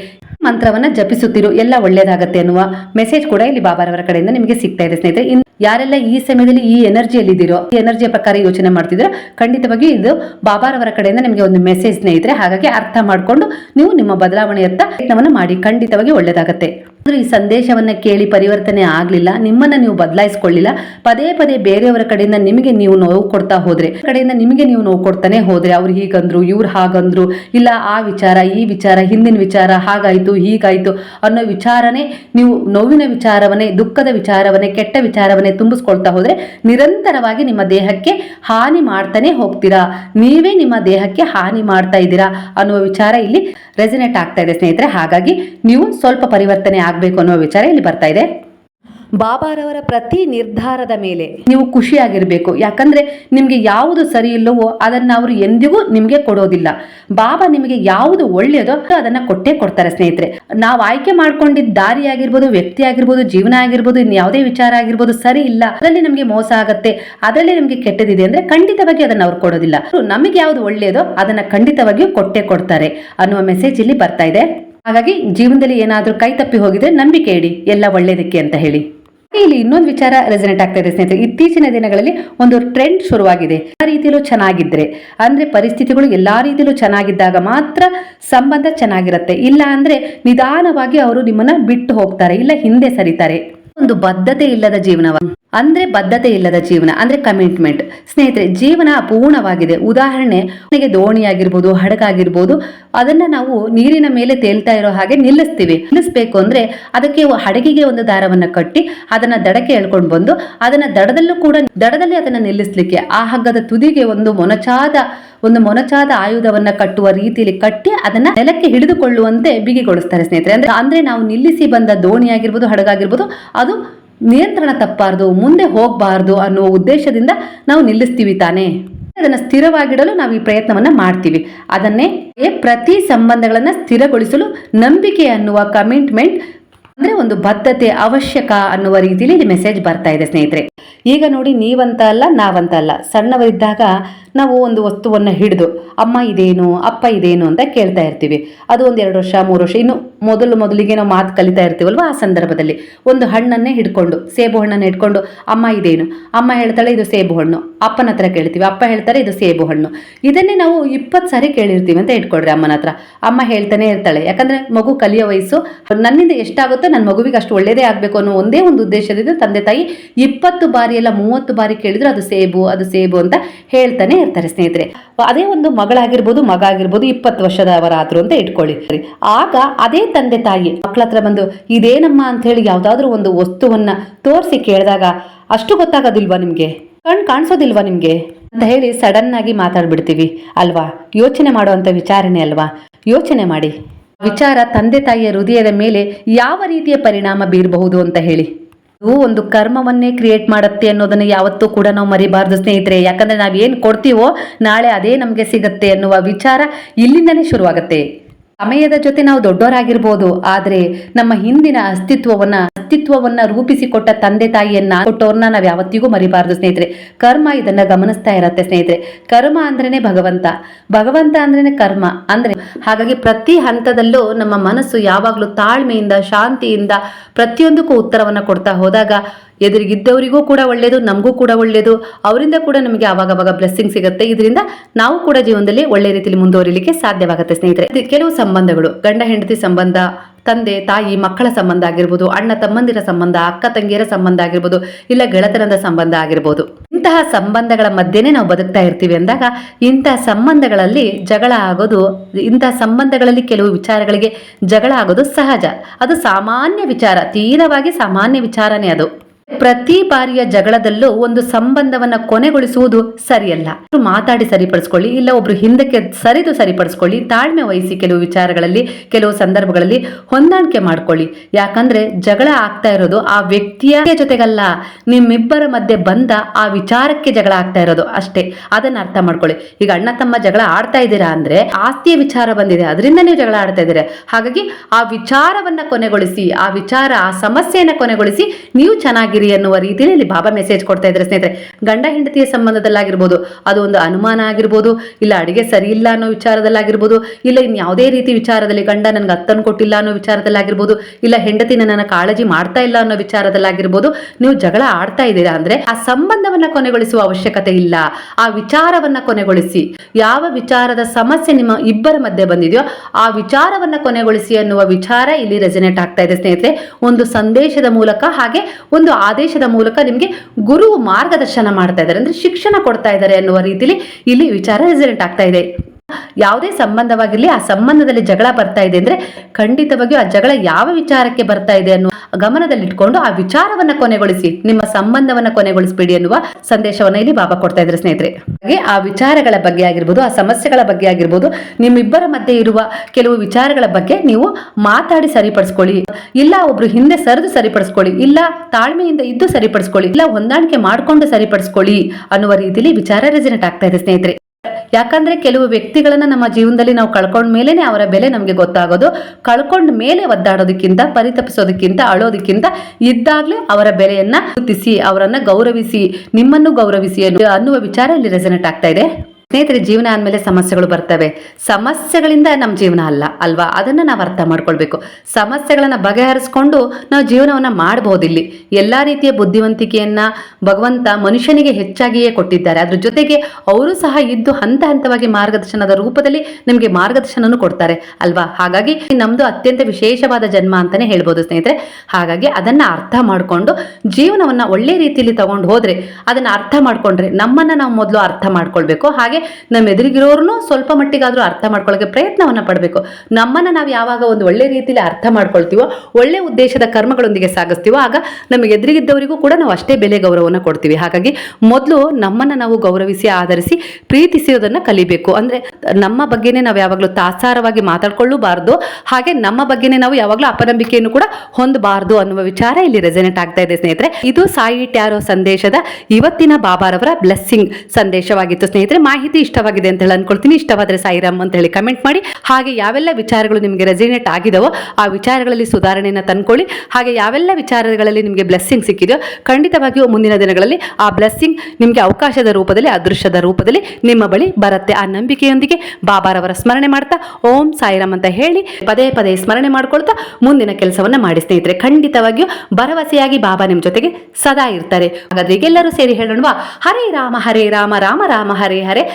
ಮಂತ್ರವನ್ನ ಜಪಿಸುತ್ತಿರು, ಎಲ್ಲ ಒಳ್ಳೇದಾಗತ್ತೆ ಅನ್ನುವ ಮೆಸೇಜ್ ಕೂಡ ಇಲ್ಲಿ ಬಾಬಾರವರ ಕಡೆಯಿಂದ ನಿಮಗೆ ಸಿಗ್ತಾ ಇದೆ ಸ್ನೇಹಿತರೆ. ಯಾರೆಲ್ಲ ಈ ಸಮಯದಲ್ಲಿ ಈ ಎನರ್ಜಿಯಲ್ಲಿ ಇದ್ದೀರೋ ಈ ಎನರ್ಜಿಯ ಪ್ರಕಾರ ಯೋಚನೆ ಮಾಡ್ತಿದ್ರೋ ಖಂಡಿತವಾಗಿ ಇದು ಬಾಬಾರವರ ಕಡೆಯಿಂದ ನಿಮಗೆ ಒಂದು ಮೆಸೇಜ್ ಸ್ನೇಹಿತರೆ. ಹಾಗಾಗಿ ಅರ್ಥ ಮಾಡಿಕೊಂಡು ನೀವು ನಿಮ್ಮ ಬದಲಾವಣೆಯತ್ತ ಪ್ರಯತ್ನವನ್ನ ಮಾಡಿ. ಖಂಡಿತವಾಗಿ ಒಳ್ಳೇದಾಗತ್ತೆ. ಅಂದ್ರೆ ಈ ಸಂದೇಶವನ್ನ ಕೇಳಿ ಪರಿವರ್ತನೆ ಆಗ್ಲಿಲ್ಲ, ನಿಮ್ಮನ್ನ ನೀವು ಬದಲಾಯಿಸ್ಕೊಳ್ಳಿಲ್ಲ. ಪದೇ ಪದೇ ಬೇರೆಯವರ ಕಡೆಯಿಂದ ನಿಮಗೆ ನೀವು ನೋವು ಕೊಡ್ತಾ ಹೋದ್ರೆ ಕಡೆಯಿಂದ ನಿಮಗೆ ನೀವು ನೋವು ಕೊಡ್ತಾನೆ ಹೋದ್ರೆ, ಅವ್ರು ಹೀಗಂದ್ರು, ಇವ್ರು ಹಾಗಂದ್ರು, ಇಲ್ಲ ಆ ವಿಚಾರ, ಈ ವಿಚಾರ, ಹಿಂದಿನ ವಿಚಾರ, ಹಾಗಾಯ್ತು, ಹೀಗಾಯ್ತು ಅನ್ನೋ ವಿಚಾರನೇ ನೀವು ನೋವಿನ ವಿಚಾರವನ್ನೇ, ದುಃಖದ ವಿಚಾರವನ್ನೇ, ಕೆಟ್ಟ ವಿಚಾರವನ್ನೇ ತುಂಬಿಸ್ಕೊಳ್ತಾ ಹೋದ್ರೆ ನಿರಂತರವಾಗಿ ನಿಮ್ಮ ದೇಹಕ್ಕೆ ಹಾನಿ ಮಾಡ್ತಾನೆ ಹೋಗ್ತೀರಾ? ನೀವೇ ನಿಮ್ಮ ದೇಹಕ್ಕೆ ಹಾನಿ ಮಾಡ್ತಾ ಇದ್ದೀರಾ ಅನ್ನುವ ವಿಚಾರ ಇಲ್ಲಿ ರೆಸಿನೇಟ್ ಆಗ್ತಾ ಇದೆ ಸ್ನೇಹಿತರೆ. ಹಾಗಾಗಿ ನೀವು ಸ್ವಲ್ಪ ಪರಿವರ್ತನೆ ಆಗಬೇಕು ಅನ್ನೋ ವಿಚಾರ ಇಲ್ಲಿ ಬರ್ತಾ ಇದೆ. ಬಾಬಾರವರ ಪ್ರತಿ ನಿರ್ಧಾರದ ಮೇಲೆ ನೀವು ಖುಷಿಯಾಗಿರಬೇಕು. ಯಾಕಂದ್ರೆ ನಿಮಗೆ ಯಾವುದು ಸರಿ ಇಲ್ಲವೋ ಅದನ್ನ ಅವರು ಎಂದಿಗೂ ನಿಮಗೆ ಕೊಡೋದಿಲ್ಲ. ಬಾಬಾ ನಿಮಗೆ ಯಾವುದು ಒಳ್ಳೆಯದೋ ಅದನ್ನ ಕೊಟ್ಟೇ ಕೊಡ್ತಾರೆ ಸ್ನೇಹಿತರೆ. ನಾವು ಆಯ್ಕೆ ಮಾಡ್ಕೊಂಡಿದ್ದ ದಾರಿ ಆಗಿರ್ಬೋದು, ವ್ಯಕ್ತಿ ಆಗಿರ್ಬೋದು, ಜೀವನ ಆಗಿರ್ಬೋದು ಇನ್ನು ಯಾವುದೇ ವಿಚಾರ ಆಗಿರ್ಬೋದು ಸರಿ ಇಲ್ಲ, ಅದರಲ್ಲಿ ನಮಗೆ ಮೋಸ ಆಗುತ್ತೆ, ಅದರಲ್ಲಿ ನಮಗೆ ಕೆಟ್ಟದಿದೆ ಅಂದ್ರೆ ಖಂಡಿತವಾಗಿ ಅದನ್ನ ಅವ್ರು ಕೊಡೋದಿಲ್ಲ. ನಮಗೆ ಯಾವುದು ಒಳ್ಳೆಯದೋ ಅದನ್ನ ಖಂಡಿತವಾಗಿಯೂ ಕೊಟ್ಟೇ ಕೊಡ್ತಾರೆ ಅನ್ನುವ ಮೆಸೇಜ್ ಇಲ್ಲಿ ಬರ್ತಾ ಇದೆ. ಹಾಗಾಗಿ ಜೀವನದಲ್ಲಿ ಏನಾದರೂ ಕೈ ತಪ್ಪಿ ಹೋಗಿದ್ರೆ ನಂಬಿಕೆ ಇಡಿ, ಎಲ್ಲ ಒಳ್ಳೇದಕ್ಕೆ ಅಂತ ಹೇಳಿ. ಇಲ್ಲಿ ಇನ್ನೊಂದು ವಿಚಾರ ರೆಸನೆಟ್ ಆಗ್ತಾ ಇದೆ ಸ್ನೇಹಿತರೆ. ಇತ್ತೀಚಿನ ದಿನಗಳಲ್ಲಿ ಒಂದು ಟ್ರೆಂಡ್ ಶುರುವಾಗಿದೆ. ಆ ರೀತಿಯಲ್ಲೂ ಚೆನ್ನಾಗಿದ್ರೆ, ಅಂದ್ರೆ ಪರಿಸ್ಥಿತಿಗಳು ಎಲ್ಲಾ ರೀತಿಯಲ್ಲೂ ಚೆನ್ನಾಗಿದ್ದಾಗ ಮಾತ್ರ ಸಂಬಂಧ ಚೆನ್ನಾಗಿರುತ್ತೆ. ಇಲ್ಲ ಅಂದ್ರೆ ನಿಧಾನವಾಗಿ ಅವರು ನಿಮ್ಮನ್ನ ಬಿಟ್ಟು ಹೋಗ್ತಾರೆ, ಇಲ್ಲ ಹಿಂದೆ ಸರಿತಾರೆ. ಒಂದು ಬದ್ಧತೆ ಇಲ್ಲದ ಜೀವನವ ಅಂದ್ರೆ ಬದ್ಧತೆ ಇಲ್ಲದ ಜೀವನ, ಅಂದ್ರೆ ಕಮಿಟ್ಮೆಂಟ್ ಸ್ನೇಹಿತರೆ, ಜೀವನ ಅಪೂರ್ಣವಾಗಿದೆ ಉದಾಹರಣೆ ನನಗೆ ದೋಣಿ ಆಗಿರ್ಬೋದು ಹಡಗಾಗಿರ್ಬೋದು, ಅದನ್ನ ನಾವು ನೀರಿನ ಮೇಲೆ ತೇಲ್ತಾ ಇರೋ ಹಾಗೆ ನಿಲ್ಲಿಸ್ತೀವಿ. ನಿಲ್ಲಿಸ್ಬೇಕು ಅಂದ್ರೆ ಅದಕ್ಕೆ ಹಡಗಿಗೆ ಒಂದು ದಾರವನ್ನ ಕಟ್ಟಿ, ಅದನ್ನ ದಡಕ್ಕೆ ಎಳ್ಕೊಂಡು ಬಂದು, ಅದನ್ನ ದಡದಲ್ಲೂ ಕೂಡ, ದಡದಲ್ಲಿ ಅದನ್ನ ನಿಲ್ಲಿಸ್ಲಿಕ್ಕೆ, ಆ ಹಗ್ಗದ ತುದಿಗೆ ಒಂದು ಮೊನಚಾದ ಒಂದು ಮೊನಚಾದ ಆಯುಧವನ್ನ ಕಟ್ಟುವ ರೀತಿಯಲ್ಲಿ ಕಟ್ಟಿ, ಅದನ್ನ ನೆಲಕ್ಕೆ ಹಿಡಿದುಕೊಳ್ಳುವಂತೆ ಬಿಗಿಗೊಳಿಸ್ತಾರೆ ಸ್ನೇಹಿತರೆ. ಅಂದ್ರೆ ಅಂದ್ರೆ ನಾವು ನಿಲ್ಲಿಸಿ ಬಂದ ದೋಣಿ ಆಗಿರ್ಬೋದು ಹಡಗಾಗಿರ್ಬೋದು, ಅದು ನಿಯಂತ್ರಣ ತಪ್ಪಬಾರ್ದು ಮುಂದೆ ಹೋಗಬಾರ್ದು ಅನ್ನುವ ಉದ್ದೇಶದಿಂದ ನಾವು ನಿಲ್ಲಿಸ್ತೀವಿ ತಾನೇ. ಅದನ್ನು ಸ್ಥಿರವಾಗಿಡಲು ನಾವು ಈ ಪ್ರಯತ್ನವನ್ನು ಮಾಡ್ತೀವಿ. ಅದನ್ನೇ ಪ್ರತಿ ಸಂಬಂಧಗಳನ್ನು ಸ್ಥಿರಗೊಳಿಸಲು ನಂಬಿಕೆ ಅನ್ನುವ ಕಮಿಟ್ಮೆಂಟ್ ಅಂದರೆ ಒಂದು ಬದ್ಧತೆ ಅವಶ್ಯಕ ಅನ್ನುವ ರೀತಿಯಲ್ಲಿ ಮೆಸೇಜ್ ಬರ್ತಾ ಇದೆ ಸ್ನೇಹಿತರೆ. ಈಗ ನೋಡಿ ನೀವಂತ ಅಲ್ಲ, ನಾವಂತ ಅಲ್ಲ. ಸಣ್ಣವರಿದ್ದಾಗ ನಾವು ಒಂದು ವಸ್ತುವನ್ನು ಹಿಡಿದು, ಅಮ್ಮ ಇದೇನು, ಅಪ್ಪ ಇದೇನು ಅಂತ ಕೇಳ್ತಾ ಇರ್ತೀವಿ. ಅದು ಒಂದು ಎರಡು ವರ್ಷ, ಮೂರು ವರ್ಷ, ಇನ್ನು ಮೊದಲು ಮೊದಲಿಗೆ ನಾವು ಮಾತು ಕಲಿತಾ ಇರ್ತೀವಲ್ವ ಆ ಸಂದರ್ಭದಲ್ಲಿ. ಒಂದು ಹಣ್ಣನ್ನೇ ಹಿಡ್ಕೊಂಡು, ಸೇಬು ಹಣ್ಣನ್ನು ಹಿಡ್ಕೊಂಡು, ಅಮ್ಮ ಇದೇನು, ಅಮ್ಮ ಹೇಳ್ತಾಳೆ ಇದು ಸೇಬು ಹಣ್ಣು, ಅಪ್ಪನ ಹತ್ರ ಕೇಳ್ತೀವಿ, ಅಪ್ಪ ಹೇಳ್ತಾರೆ ಇದು ಸೇಬು ಹಣ್ಣು. ಇದನ್ನೇ ನಾವು ಇಪ್ಪತ್ತು ಸಾರಿ ಕೇಳಿರ್ತೀವಿ ಅಂತ ಇಟ್ಕೊಡ್ರಿ ಅಮ್ಮನ ಹತ್ರ. ಅಮ್ಮ ಹೇಳ್ತಾನೆ ಇರ್ತಾಳೆ, ಯಾಕಂದರೆ ಮಗು ಕಲಿಯೋ ವಯಸ್ಸು, ನನ್ನಿಂದ ಎಷ್ಟಾಗುತ್ತೋ ನನ್ನ ಮಗುವಿಗೆ ಅಷ್ಟು ಒಳ್ಳೆಯದೇ ಆಗಬೇಕು ಅನ್ನೋ ಒಂದೇ ಒಂದು ಉದ್ದೇಶದಿಂದ ತಂದೆ ತಾಯಿ ಇಪ್ಪತ್ತು ಬಾರಿ ಎಲ್ಲ ಮೂವತ್ತು ಬಾರಿ ಕೇಳಿದ್ರು ಅದು ಸೇಬು ಅದು ಸೇಬು ಅಂತ ಹೇಳ್ತಾನೆ ಇರ್ತಾರೆ ಸ್ನೇಹಿತರೆ. ಅದೇ ಒಂದು ಮಗಳಾಗಿರ್ಬೋದು ಮಗ ಆಗಿರ್ಬೋದು ಇಪ್ಪತ್ತು ವರ್ಷದವರಾದ್ರು ಅಂತ ಇಟ್ಕೊಳ್ಳಿ ಆಗ ಅದೇ ತಂದೆ ತಾಯಿ ಮಕ್ಕಳ ಹತ್ರ ಬಂದು, ಇದೇನಮ್ಮ ಅಂತ ಹೇಳಿ ಯಾವ್ದಾದ್ರು ಒಂದು ವಸ್ತುವನ್ನ ತೋರಿಸಿ ಕೇಳಿದಾಗ ಅಷ್ಟು ಗೊತ್ತಾಗೋದಿಲ್ವಾ ನಿಮ್ಗೆ? ಕಣ್ ಕಾಣಿಸೋದಿಲ್ವಾ ನಿಮ್ಗೆ? ಅಂತ ಹೇಳಿ ಸಡನ್ ಆಗಿ ಮಾತಾಡ್ಬಿಡ್ತೀವಿ. ಅಲ್ವಾ? ಯೋಚನೆ ಮಾಡುವಂತ ವಿಚಾರನೆ ಅಲ್ವಾ? ಯೋಚನೆ ಮಾಡಿ. ವಿಚಾರ ತಂದೆ ತಾಯಿಯ ಹೃದಯದ ಮೇಲೆ ಯಾವ ರೀತಿಯ ಪರಿಣಾಮ ಬೀರಬಹುದು ಅಂತ ಹೇಳಿ. ಒಂದು ಕರ್ಮವನ್ನೇ ಕ್ರಿಯೇಟ್ ಮಾಡುತ್ತೆ ಅನ್ನೋದನ್ನ ಯಾವತ್ತೂ ಕೂಡ ನಾವು ಮರಿಬಾರ್ದು ಸ್ನೇಹಿತರೆ. ಯಾಕಂದ್ರೆ ನಾವೇನು ಕೊಡ್ತೀವೋ ನಾಳೆ ಅದೇ ನಮಗೆ ಸಿಗುತ್ತೆ ಅನ್ನುವ ವಿಚಾರ ಇಲ್ಲಿಂದನೇ ಶುರುವಾಗತ್ತೆ. ಸಮಯದ ಜೊತೆ ನಾವು ದೊಡ್ಡವರಾಗಿರ್ಬೋದು, ಆದ್ರೆ ನಮ್ಮ ಹಿಂದಿನ ಅಸ್ತಿತ್ವವನ್ನ ಅಸ್ತಿತ್ವವನ್ನ ರೂಪಿಸಿಕೊಟ್ಟ ತಂದೆ ತಾಯಿಯನ್ನ ಕೊಟ್ಟವ್ರನ್ನ ನಾವ್ ಯಾವತ್ತಿಗೂ ಮರಿಬಾರ್ದು ಸ್ನೇಹಿತರೆ. ಕರ್ಮ ಇದನ್ನ ಗಮನಿಸ್ತಾ ಇರತ್ತೆ ಸ್ನೇಹಿತರೆ. ಕರ್ಮ ಅಂದ್ರೇನೆ ಭಗವಂತ. ಭಗವಂತ ಅಂದ್ರೇನೆ ಕರ್ಮ. ಅಂದ್ರೆ ಹಾಗಾಗಿ ಪ್ರತಿ ಹಂತದಲ್ಲೂ ನಮ್ಮ ಮನಸ್ಸು ಯಾವಾಗ್ಲೂ ತಾಳ್ಮೆಯಿಂದ, ಶಾಂತಿಯಿಂದ ಪ್ರತಿಯೊಂದಕ್ಕೂ ಉತ್ತರವನ್ನ ಕೊಡ್ತಾ ಹೋದಾಗ ಎದುರಿಗಿದ್ದವರಿಗೂ ಕೂಡ ಒಳ್ಳೆಯದು ನಮಗೂ ಕೂಡ ಒಳ್ಳೆಯದು ಅವರಿಂದ ಕೂಡ ನಮಗೆ ಆವಾಗ ಅವಾಗ ಬ್ಲೆಸ್ಸಿಂಗ್ ಸಿಗುತ್ತೆ. ಇದರಿಂದ ನಾವು ಕೂಡ ಜೀವನದಲ್ಲಿ ಒಳ್ಳೆ ರೀತಿಯಲ್ಲಿ ಮುಂದುವರಿಲಿಕ್ಕೆ ಸಾಧ್ಯವಾಗುತ್ತೆ ಸ್ನೇಹಿತರೆ. ಕೆಲವು ಸಂಬಂಧಗಳು. ಗಂಡ, ಹೆಂಡತಿ ಸಂಬಂಧ, ತಂದೆ, ತಾಯಿ, ಮಕ್ಕಳ ಸಂಬಂಧ ಆಗಿರ್ಬೋದು, ಅಣ್ಣ, ತಮ್ಮಂದಿರ ಸಂಬಂಧ, ಅಕ್ಕ, ತಂಗಿಯರ ಸಂಬಂಧ ಆಗಿರ್ಬೋದು, ಇಲ್ಲ ಗೆಳೆತನದ ಸಂಬಂಧ ಆಗಿರ್ಬೋದು. ಇಂತಹ ಸಂಬಂಧಗಳ ಮಧ್ಯೆನೇ ನಾವು ಬದುಕ್ತಾ ಇರ್ತೀವಿ ಅಂದಾಗ ಇಂತಹ ಸಂಬಂಧಗಳಲ್ಲಿ ಜಗಳ ಆಗೋದು ಇಂತಹ ಸಂಬಂಧಗಳಲ್ಲಿ ಕೆಲವು ವಿಚಾರಗಳಿಗೆ ಜಗಳ ಆಗೋದು ಸಹಜ. ಅದು ಸಾಮಾನ್ಯ ವಿಚಾರ ತೀರವಾಗಿ ಸಾಮಾನ್ಯ ವಿಚಾರನೇ ಅದು. ಪ್ರತಿ ಬಾರಿಯ ಜಗಳದಲ್ಲೂ ಒಂದು ಸಂಬಂಧವನ್ನ ಕೊನೆಗೊಳಿಸುವುದು ಸರಿಯಲ್ಲ. ಮಾತಾಡಿ ಸರಿಪಡಿಸ್ಕೊಳ್ಳಿ, ಇಲ್ಲ ಒಬ್ರು ಹಿಂದಕ್ಕೆ ಸರಿದು ಸರಿಪಡಿಸ್ಕೊಳ್ಳಿ, ತಾಳ್ಮೆ ವಹಿಸಿ ಕೆಲವು ವಿಚಾರಗಳಲ್ಲಿ, ಕೆಲವು ಸಂದರ್ಭಗಳಲ್ಲಿ ಹೊಂದಾಣಿಕೆ ಮಾಡ್ಕೊಳ್ಳಿ. ಯಾಕಂದ್ರೆ ಜಗಳ ಆಗ್ತಾ ಇರೋದು ಆ ವ್ಯಕ್ತಿಯ ಜೊತೆಗಲ್ಲ, ನಿಮ್ಮಿಬ್ಬರ ಮಧ್ಯೆ ಬಂದ ಆ ವಿಚಾರಕ್ಕೆ ಜಗಳ ಆಗ್ತಾ ಇರೋದು ಅಷ್ಟೇ. ಅದನ್ನ ಅರ್ಥ ಮಾಡ್ಕೊಳ್ಳಿ. ಈಗ ಅಣ್ಣ ತಮ್ಮ ಜಗಳ ಆಡ್ತಾ ಇದ್ದೀರಾ ಅಂದ್ರೆ ಆಸ್ತಿಯ ವಿಚಾರ ಬಂದಿದೆ, ಅದರಿಂದ ನೀವು ಜಗಳ ಆಡ್ತಾ ಇದ್ದೀರಾ? ಹಾಗಾಗಿ ಆ ವಿಚಾರವನ್ನ ಕೊನೆಗೊಳಿಸಿ, ಆ ವಿಚಾರ, ಆ ಸಮಸ್ಯೆಯನ್ನ ಕೊನೆಗೊಳಿಸಿ ನೀವು ಚೆನ್ನಾಗಿರಿ ಅನ್ನುವ ರೀತಿಯಲ್ಲಿ ಇಲ್ಲಿ ಬಾಬಾ ಮೆಸೇಜ್ ಕೊಡ್ತಾ ಇದ್ದಾರೆ. ಸ್ನೇಹಿತರೆ, ಗಂಡ ಹೆಂಡತಿಯ ಸಂಬಂಧದಲ್ಲಾಗಿರ್ಬೋದು, ಅದು ಒಂದು ಅನುಮಾನ ಆಗಿರ್ಬೋದು, ಇಲ್ಲ ಅಡಿಗೆ ಸರಿ ಇಲ್ಲ ಅನ್ನೋ ವಿಚಾರದಲ್ಲಾಗಿರ್ಬೋದು, ಇಲ್ಲ ಇನ್ ಯಾವುದೇ ರೀತಿ ವಿಚಾರದಲ್ಲಿ ಗಂಡ ನನ್ಗೆ ಅತ್ತನ್ನು ಕೊಟ್ಟಿಲ್ಲ ಅನ್ನೋ ವಿಚಾರದಲ್ಲಾಗಿರ್ಬೋದು, ಇಲ್ಲ ಹೆಂಡತಿ ನನ್ನ ಕಾಳಜಿ ಮಾಡ್ತಾ ಇಲ್ಲ ಅನ್ನೋ ವಿಚಾರದಲ್ಲಾಗಿರ್ಬೋದು, ನೀವು ಜಗಳ ಆಡ್ತಾ ಇದ್ದೀರಾ ಅಂದ್ರೆ ಆ ಸಂಬಂಧವನ್ನ ಕೊನೆಗೊಳಿಸುವ ಅವಶ್ಯಕತೆ ಇಲ್ಲ. ಆ ವಿಚಾರವನ್ನ ಕೊನೆಗೊಳಿಸಿ. ಯಾವ ವಿಚಾರದ ಸಮಸ್ಯೆ ನಿಮ್ಮ ಇಬ್ಬರ ಮಧ್ಯೆ ಬಂದಿದೆಯೋ, ಆ ವಿಚಾರವನ್ನ ಕೊನೆಗೊಳಿಸಿ ಅನ್ನುವ ವಿಚಾರ ಇಲ್ಲಿ ರೆಸಿನೇಟ್ ಆಗ್ತಾ ಇದೆ. ಸ್ನೇಹಿತರೆ, ಒಂದು ಸಂದೇಶದ ಮೂಲಕ ಹಾಗೆ ಒಂದು ಆದೇಶದ ಮೂಲಕ ನಿಮಗೆ ಗುರು ಮಾರ್ಗದರ್ಶನ ಮಾಡ್ತಾ ಇದ್ದಾರೆ, ಅಂದ್ರೆ ಶಿಕ್ಷಣ ಕೊಡ್ತಾ ಇದ್ದಾರೆ ಅನ್ನುವ ರೀತಿಲಿ ಇಲ್ಲಿ ವಿಚಾರ ರೆಸಿಡೆಂಟ್ ಆಗ್ತಾ ಇದೆ. ಯಾವುದೇ ಸಂಬಂಧವಾಗಿರ್ಲಿ, ಆ ಸಂಬಂಧದಲ್ಲಿ ಜಗಳ ಬರ್ತಾ ಇದೆ, ಅಂದ್ರೆ ಖಂಡಿತವಾಗಿಯೂ ಆ ಜಗಳ ಯಾವ ವಿಚಾರಕ್ಕೆ ಬರ್ತಾ ಇದೆ ಅನ್ನುವ ಗಮನದಲ್ಲಿಟ್ಕೊಂಡು ಆ ವಿಚಾರವನ್ನ ಕೊನೆಗೊಳಿಸಿ, ನಿಮ್ಮ ಸಂಬಂಧವನ್ನ ಕೊನೆಗೊಳಿಸಬೇಡಿ ಅನ್ನುವ ಸಂದೇಶವನ್ನ ಇಲ್ಲಿ ಬಾಬಾ ಕೊಡ್ತಾ ಇದ್ರೆ ಸ್ನೇಹಿತರೆ. ಹಾಗೆ ಆ ವಿಚಾರಗಳ ಬಗ್ಗೆ ಆಗಿರ್ಬೋದು, ಆ ಸಮಸ್ಯೆಗಳ ಬಗ್ಗೆ ಆಗಿರ್ಬೋದು, ನಿಮ್ಮಿಬ್ಬರ ಮಧ್ಯೆ ಇರುವ ಕೆಲವು ವಿಚಾರಗಳ ಬಗ್ಗೆ ನೀವು ಮಾತಾಡಿ ಸರಿಪಡಿಸ್ಕೊಳ್ಳಿ. ಇಲ್ಲ ಒಬ್ರು ಹಿಂದೆ ಸರಿದು ಸರಿಪಡಿಸ್ಕೊಳ್ಳಿ, ಇಲ್ಲ ತಾಳ್ಮೆಯಿಂದ ಇದ್ದು ಸರಿಪಡಿಸ್ಕೊಳ್ಳಿ, ಇಲ್ಲ ಹೊಂದಾಣಿಕೆ ಮಾಡಿಕೊಂಡು ಸರಿಪಡಿಸ್ಕೊಳ್ಳಿ ಅನ್ನುವ ರೀತಿಯಲ್ಲಿ ವಿಚಾರ ರೆಸಿನೆಟ್ ಆಗ್ತಾ ಇದೆ ಸ್ನೇಹಿತರೆ. ಯಾಕಂದ್ರೆ ಕೆಲವು ವ್ಯಕ್ತಿಗಳನ್ನ ನಮ್ಮ ಜೀವನದಲ್ಲಿ ನಾವು ಕಳ್ಕೊಂಡ ಮೇಲೇನೆ ಅವರ ಬೆಲೆ ನಮಗೆ ಗೊತ್ತಾಗೋದು. ಕಳ್ಕೊಂಡ ಮೇಲೆ ಒದ್ದಾಡೋದಕ್ಕಿಂತ, ಪರಿತಪಿಸೋದಕ್ಕಿಂತ, ಅಳೋದಕ್ಕಿಂತ ಇದ್ದಾಗಲೇ ಅವರ ಬೆಲೆಯನ್ನ ಗುರುತಿಸಿ, ಅವರನ್ನ ಗೌರವಿಸಿ, ನಿಮ್ಮನ್ನು ಗೌರವಿಸಿ ಅನ್ನುವ ವಿಚಾರ ಇಲ್ಲಿ ರೆಸನೆಟ್ ಆಗ್ತಾ ಇದೆ. ಸ್ನೇಹಿತರೆ, ಜೀವನ ಅಂದಮೇಲೆ ಸಮಸ್ಯೆಗಳು ಬರ್ತವೆ. ಸಮಸ್ಯೆಗಳಿಂದ ನಮ್ಮ ಜೀವನ ಅಲ್ಲ, ಅಲ್ವಾ? ಅದನ್ನ ನಾವು ಅರ್ಥ ಮಾಡ್ಕೊಳ್ಬೇಕು. ಸಮಸ್ಯೆಗಳನ್ನ ಬಗೆಹರಿಸ್ಕೊಂಡು ನಾವು ಜೀವನವನ್ನ ಮಾಡಬಹುದು ಇಲ್ಲಿ ಎಲ್ಲಾ ರೀತಿಯ ಬುದ್ಧಿವಂತಿಕೆಯನ್ನ ಭಗವಂತ ಮನುಷ್ಯನಿಗೆ ಹೆಚ್ಚಾಗಿಯೇ ಕೊಟ್ಟಿದ್ದಾರೆ. ಅದ್ರ ಜೊತೆಗೆ ಅವರು ಸಹ ಇದ್ದು ಹಂತ ಹಂತವಾಗಿ ಮಾರ್ಗದರ್ಶನದ ರೂಪದಲ್ಲಿ ನಿಮಗೆ ಮಾರ್ಗದರ್ಶನನೂ ಕೊಡ್ತಾರೆ, ಅಲ್ವಾ? ಹಾಗಾಗಿ ನಮ್ದು ಅತ್ಯಂತ ವಿಶೇಷವಾದ ಜನ್ಮ ಅಂತಾನೆ ಹೇಳ್ಬೋದು ಸ್ನೇಹಿತರೆ. ಹಾಗಾಗಿ ಅದನ್ನ ಅರ್ಥ ಮಾಡ್ಕೊಂಡು ಜೀವನವನ್ನ ಒಳ್ಳೆ ರೀತಿಯಲ್ಲಿ ತಗೊಂಡು ಹೋದ್ರೆ ಅದನ್ನ ಅರ್ಥ ಮಾಡ್ಕೊಂಡ್ರೆ ನಮ್ಮನ್ನ ನಾವು ಮೊದಲು ಅರ್ಥ ಮಾಡ್ಕೊಳ್ಬೇಕು. ಹಾಗೆ ನಮ್ಮ ಎದುರಿಗಿರೋರ್ನು ಸ್ವಲ್ಪ ಮಟ್ಟಿಗಾದರೂ ಅರ್ಥ ಮಾಡ್ಕೊಳ್ಳೋಕೆ ಪ್ರಯತ್ನವನ್ನ ಪಡಬೇಕು. ನಮ್ಮನ್ನ ನಾವು ಯಾವಾಗ ಒಂದು ಒಳ್ಳೆ ರೀತಿಯಲ್ಲಿ ಅರ್ಥ ಮಾಡ್ಕೊಳ್ತೀವೋ, ಒಳ್ಳೆ ಉದ್ದೇಶದ ಕರ್ಮಗಳೊಂದಿಗೆ ಸಾಗಿಸ್ತೀವೋ, ಆಗ ನಮಗೆ ಎದುರಿಗಿದ್ದವರಿಗೂ ಕೂಡ ನಾವು ಅಷ್ಟೇ ಬೆಲೆ ಗೌರವವನ್ನು ಕೊಡ್ತೀವಿ. ಹಾಗಾಗಿ ಮೊದಲು ನಮ್ಮನ್ನ ನಾವು ಗೌರವಿಸಿ, ಆಧರಿಸಿ, ಪ್ರೀತಿಸಿರೋದನ್ನು ಕಲಿಬೇಕು. ಅಂದ್ರೆ ನಮ್ಮ ಬಗ್ಗೆನೇ ನಾವು ಯಾವಾಗಲೂ ತಾತ್ಸಾರವಾಗಿ ಮಾತಾಡ್ಕೊಳ್ಳಬಾರ್ದು. ಹಾಗೆ ನಮ್ಮ ಬಗ್ಗೆನೇ ನಾವು ಯಾವಾಗಲೂ ಅಪನಂಬಿಕೆಯನ್ನು ಕೂಡ ಹೊಂದಬಾರ್ದು ಅನ್ನುವ ವಿಚಾರ ಇಲ್ಲಿ ರೆಸೆನೆಟ್ ಆಗ್ತಾ ಇದೆ ಸ್ನೇಹಿತರೆ. ಇದು ಸಾಯಿ ಟ್ಯಾರೋ ಸಂದೇಶದ ಇವತ್ತಿನ ಬಾಬಾರವರ ಬ್ಲೆಸ್ಸಿಂಗ್ ಸಂದೇಶವಾಗಿತ್ತು ಸ್ನೇಹಿತರೆ. ಮಾಹಿತಿ ಇಷ್ಟವಾಗಿದೆ ಅಂತ ಹೇಳಿ ಅನ್ಕೊಳ್ತೀನಿ. ಇಷ್ಟವಾದರೆ ಸಾಯಿರಾಮ್ ಅಂತ ಹೇಳಿ ಕಮೆಂಟ್ ಮಾಡಿ. ಹಾಗೆ ಯಾವೆಲ್ಲ ವಿಚಾರಗಳು ನಿಮಗೆ ರೆಸಿನೇಟ್ ಆಗಿದವೋ ಆ ವಿಚಾರಗಳಲ್ಲಿ ಸುಧಾರಣೆಯನ್ನು ತಂದ್ಕೊಳ್ಳಿ. ಹಾಗೆ ಯಾವೆಲ್ಲ ವಿಚಾರಗಳಲ್ಲಿ ನಿಮಗೆ ಬ್ಲೆಸ್ಸಿಂಗ್ ಸಿಕ್ಕಿದೆಯೋ ಖಂಡಿತವಾಗಿಯೂ ಮುಂದಿನ ದಿನಗಳಲ್ಲಿ ಆ ಬ್ಲೆಸ್ಸಿಂಗ್ ನಿಮಗೆ ಅವಕಾಶದ ರೂಪದಲ್ಲಿ ಅದೃಶ್ಯದ ರೂಪದಲ್ಲಿ ನಿಮ್ಮ ಬಳಿ ಬರುತ್ತೆ. ಆ ನಂಬಿಕೆಯೊಂದಿಗೆ ಬಾಬಾರವರ ಸ್ಮರಣೆ ಮಾಡ್ತಾ ಓಂ ಸಾಯಿರಾಮ್ ಅಂತ ಹೇಳಿ ಪದೇ ಪದೇ ಸ್ಮರಣೆ ಮಾಡ್ಕೊಳ್ತಾ ಮುಂದಿನ ಕೆಲಸವನ್ನು ಮಾಡಿ. ಸ್ನೇಹಿತರೆ, ಖಂಡಿತವಾಗಿಯೂ ಭರವಸೆಯಾಗಿ ಬಾಬಾ ನಿಮ್ಮ ಜೊತೆಗೆ ಸದಾ ಇರ್ತಾರೆ. ಹಾಗಾದ್ರೆ ಈಗೆಲ್ಲರೂ ಸೇರಿ ಹೇಳೋಣವಾ? ಹರೇ ರಾಮ ಹರೇ ರಾಮ ರಾಮ ರಾಮ ಹರೇ ಹರೇ.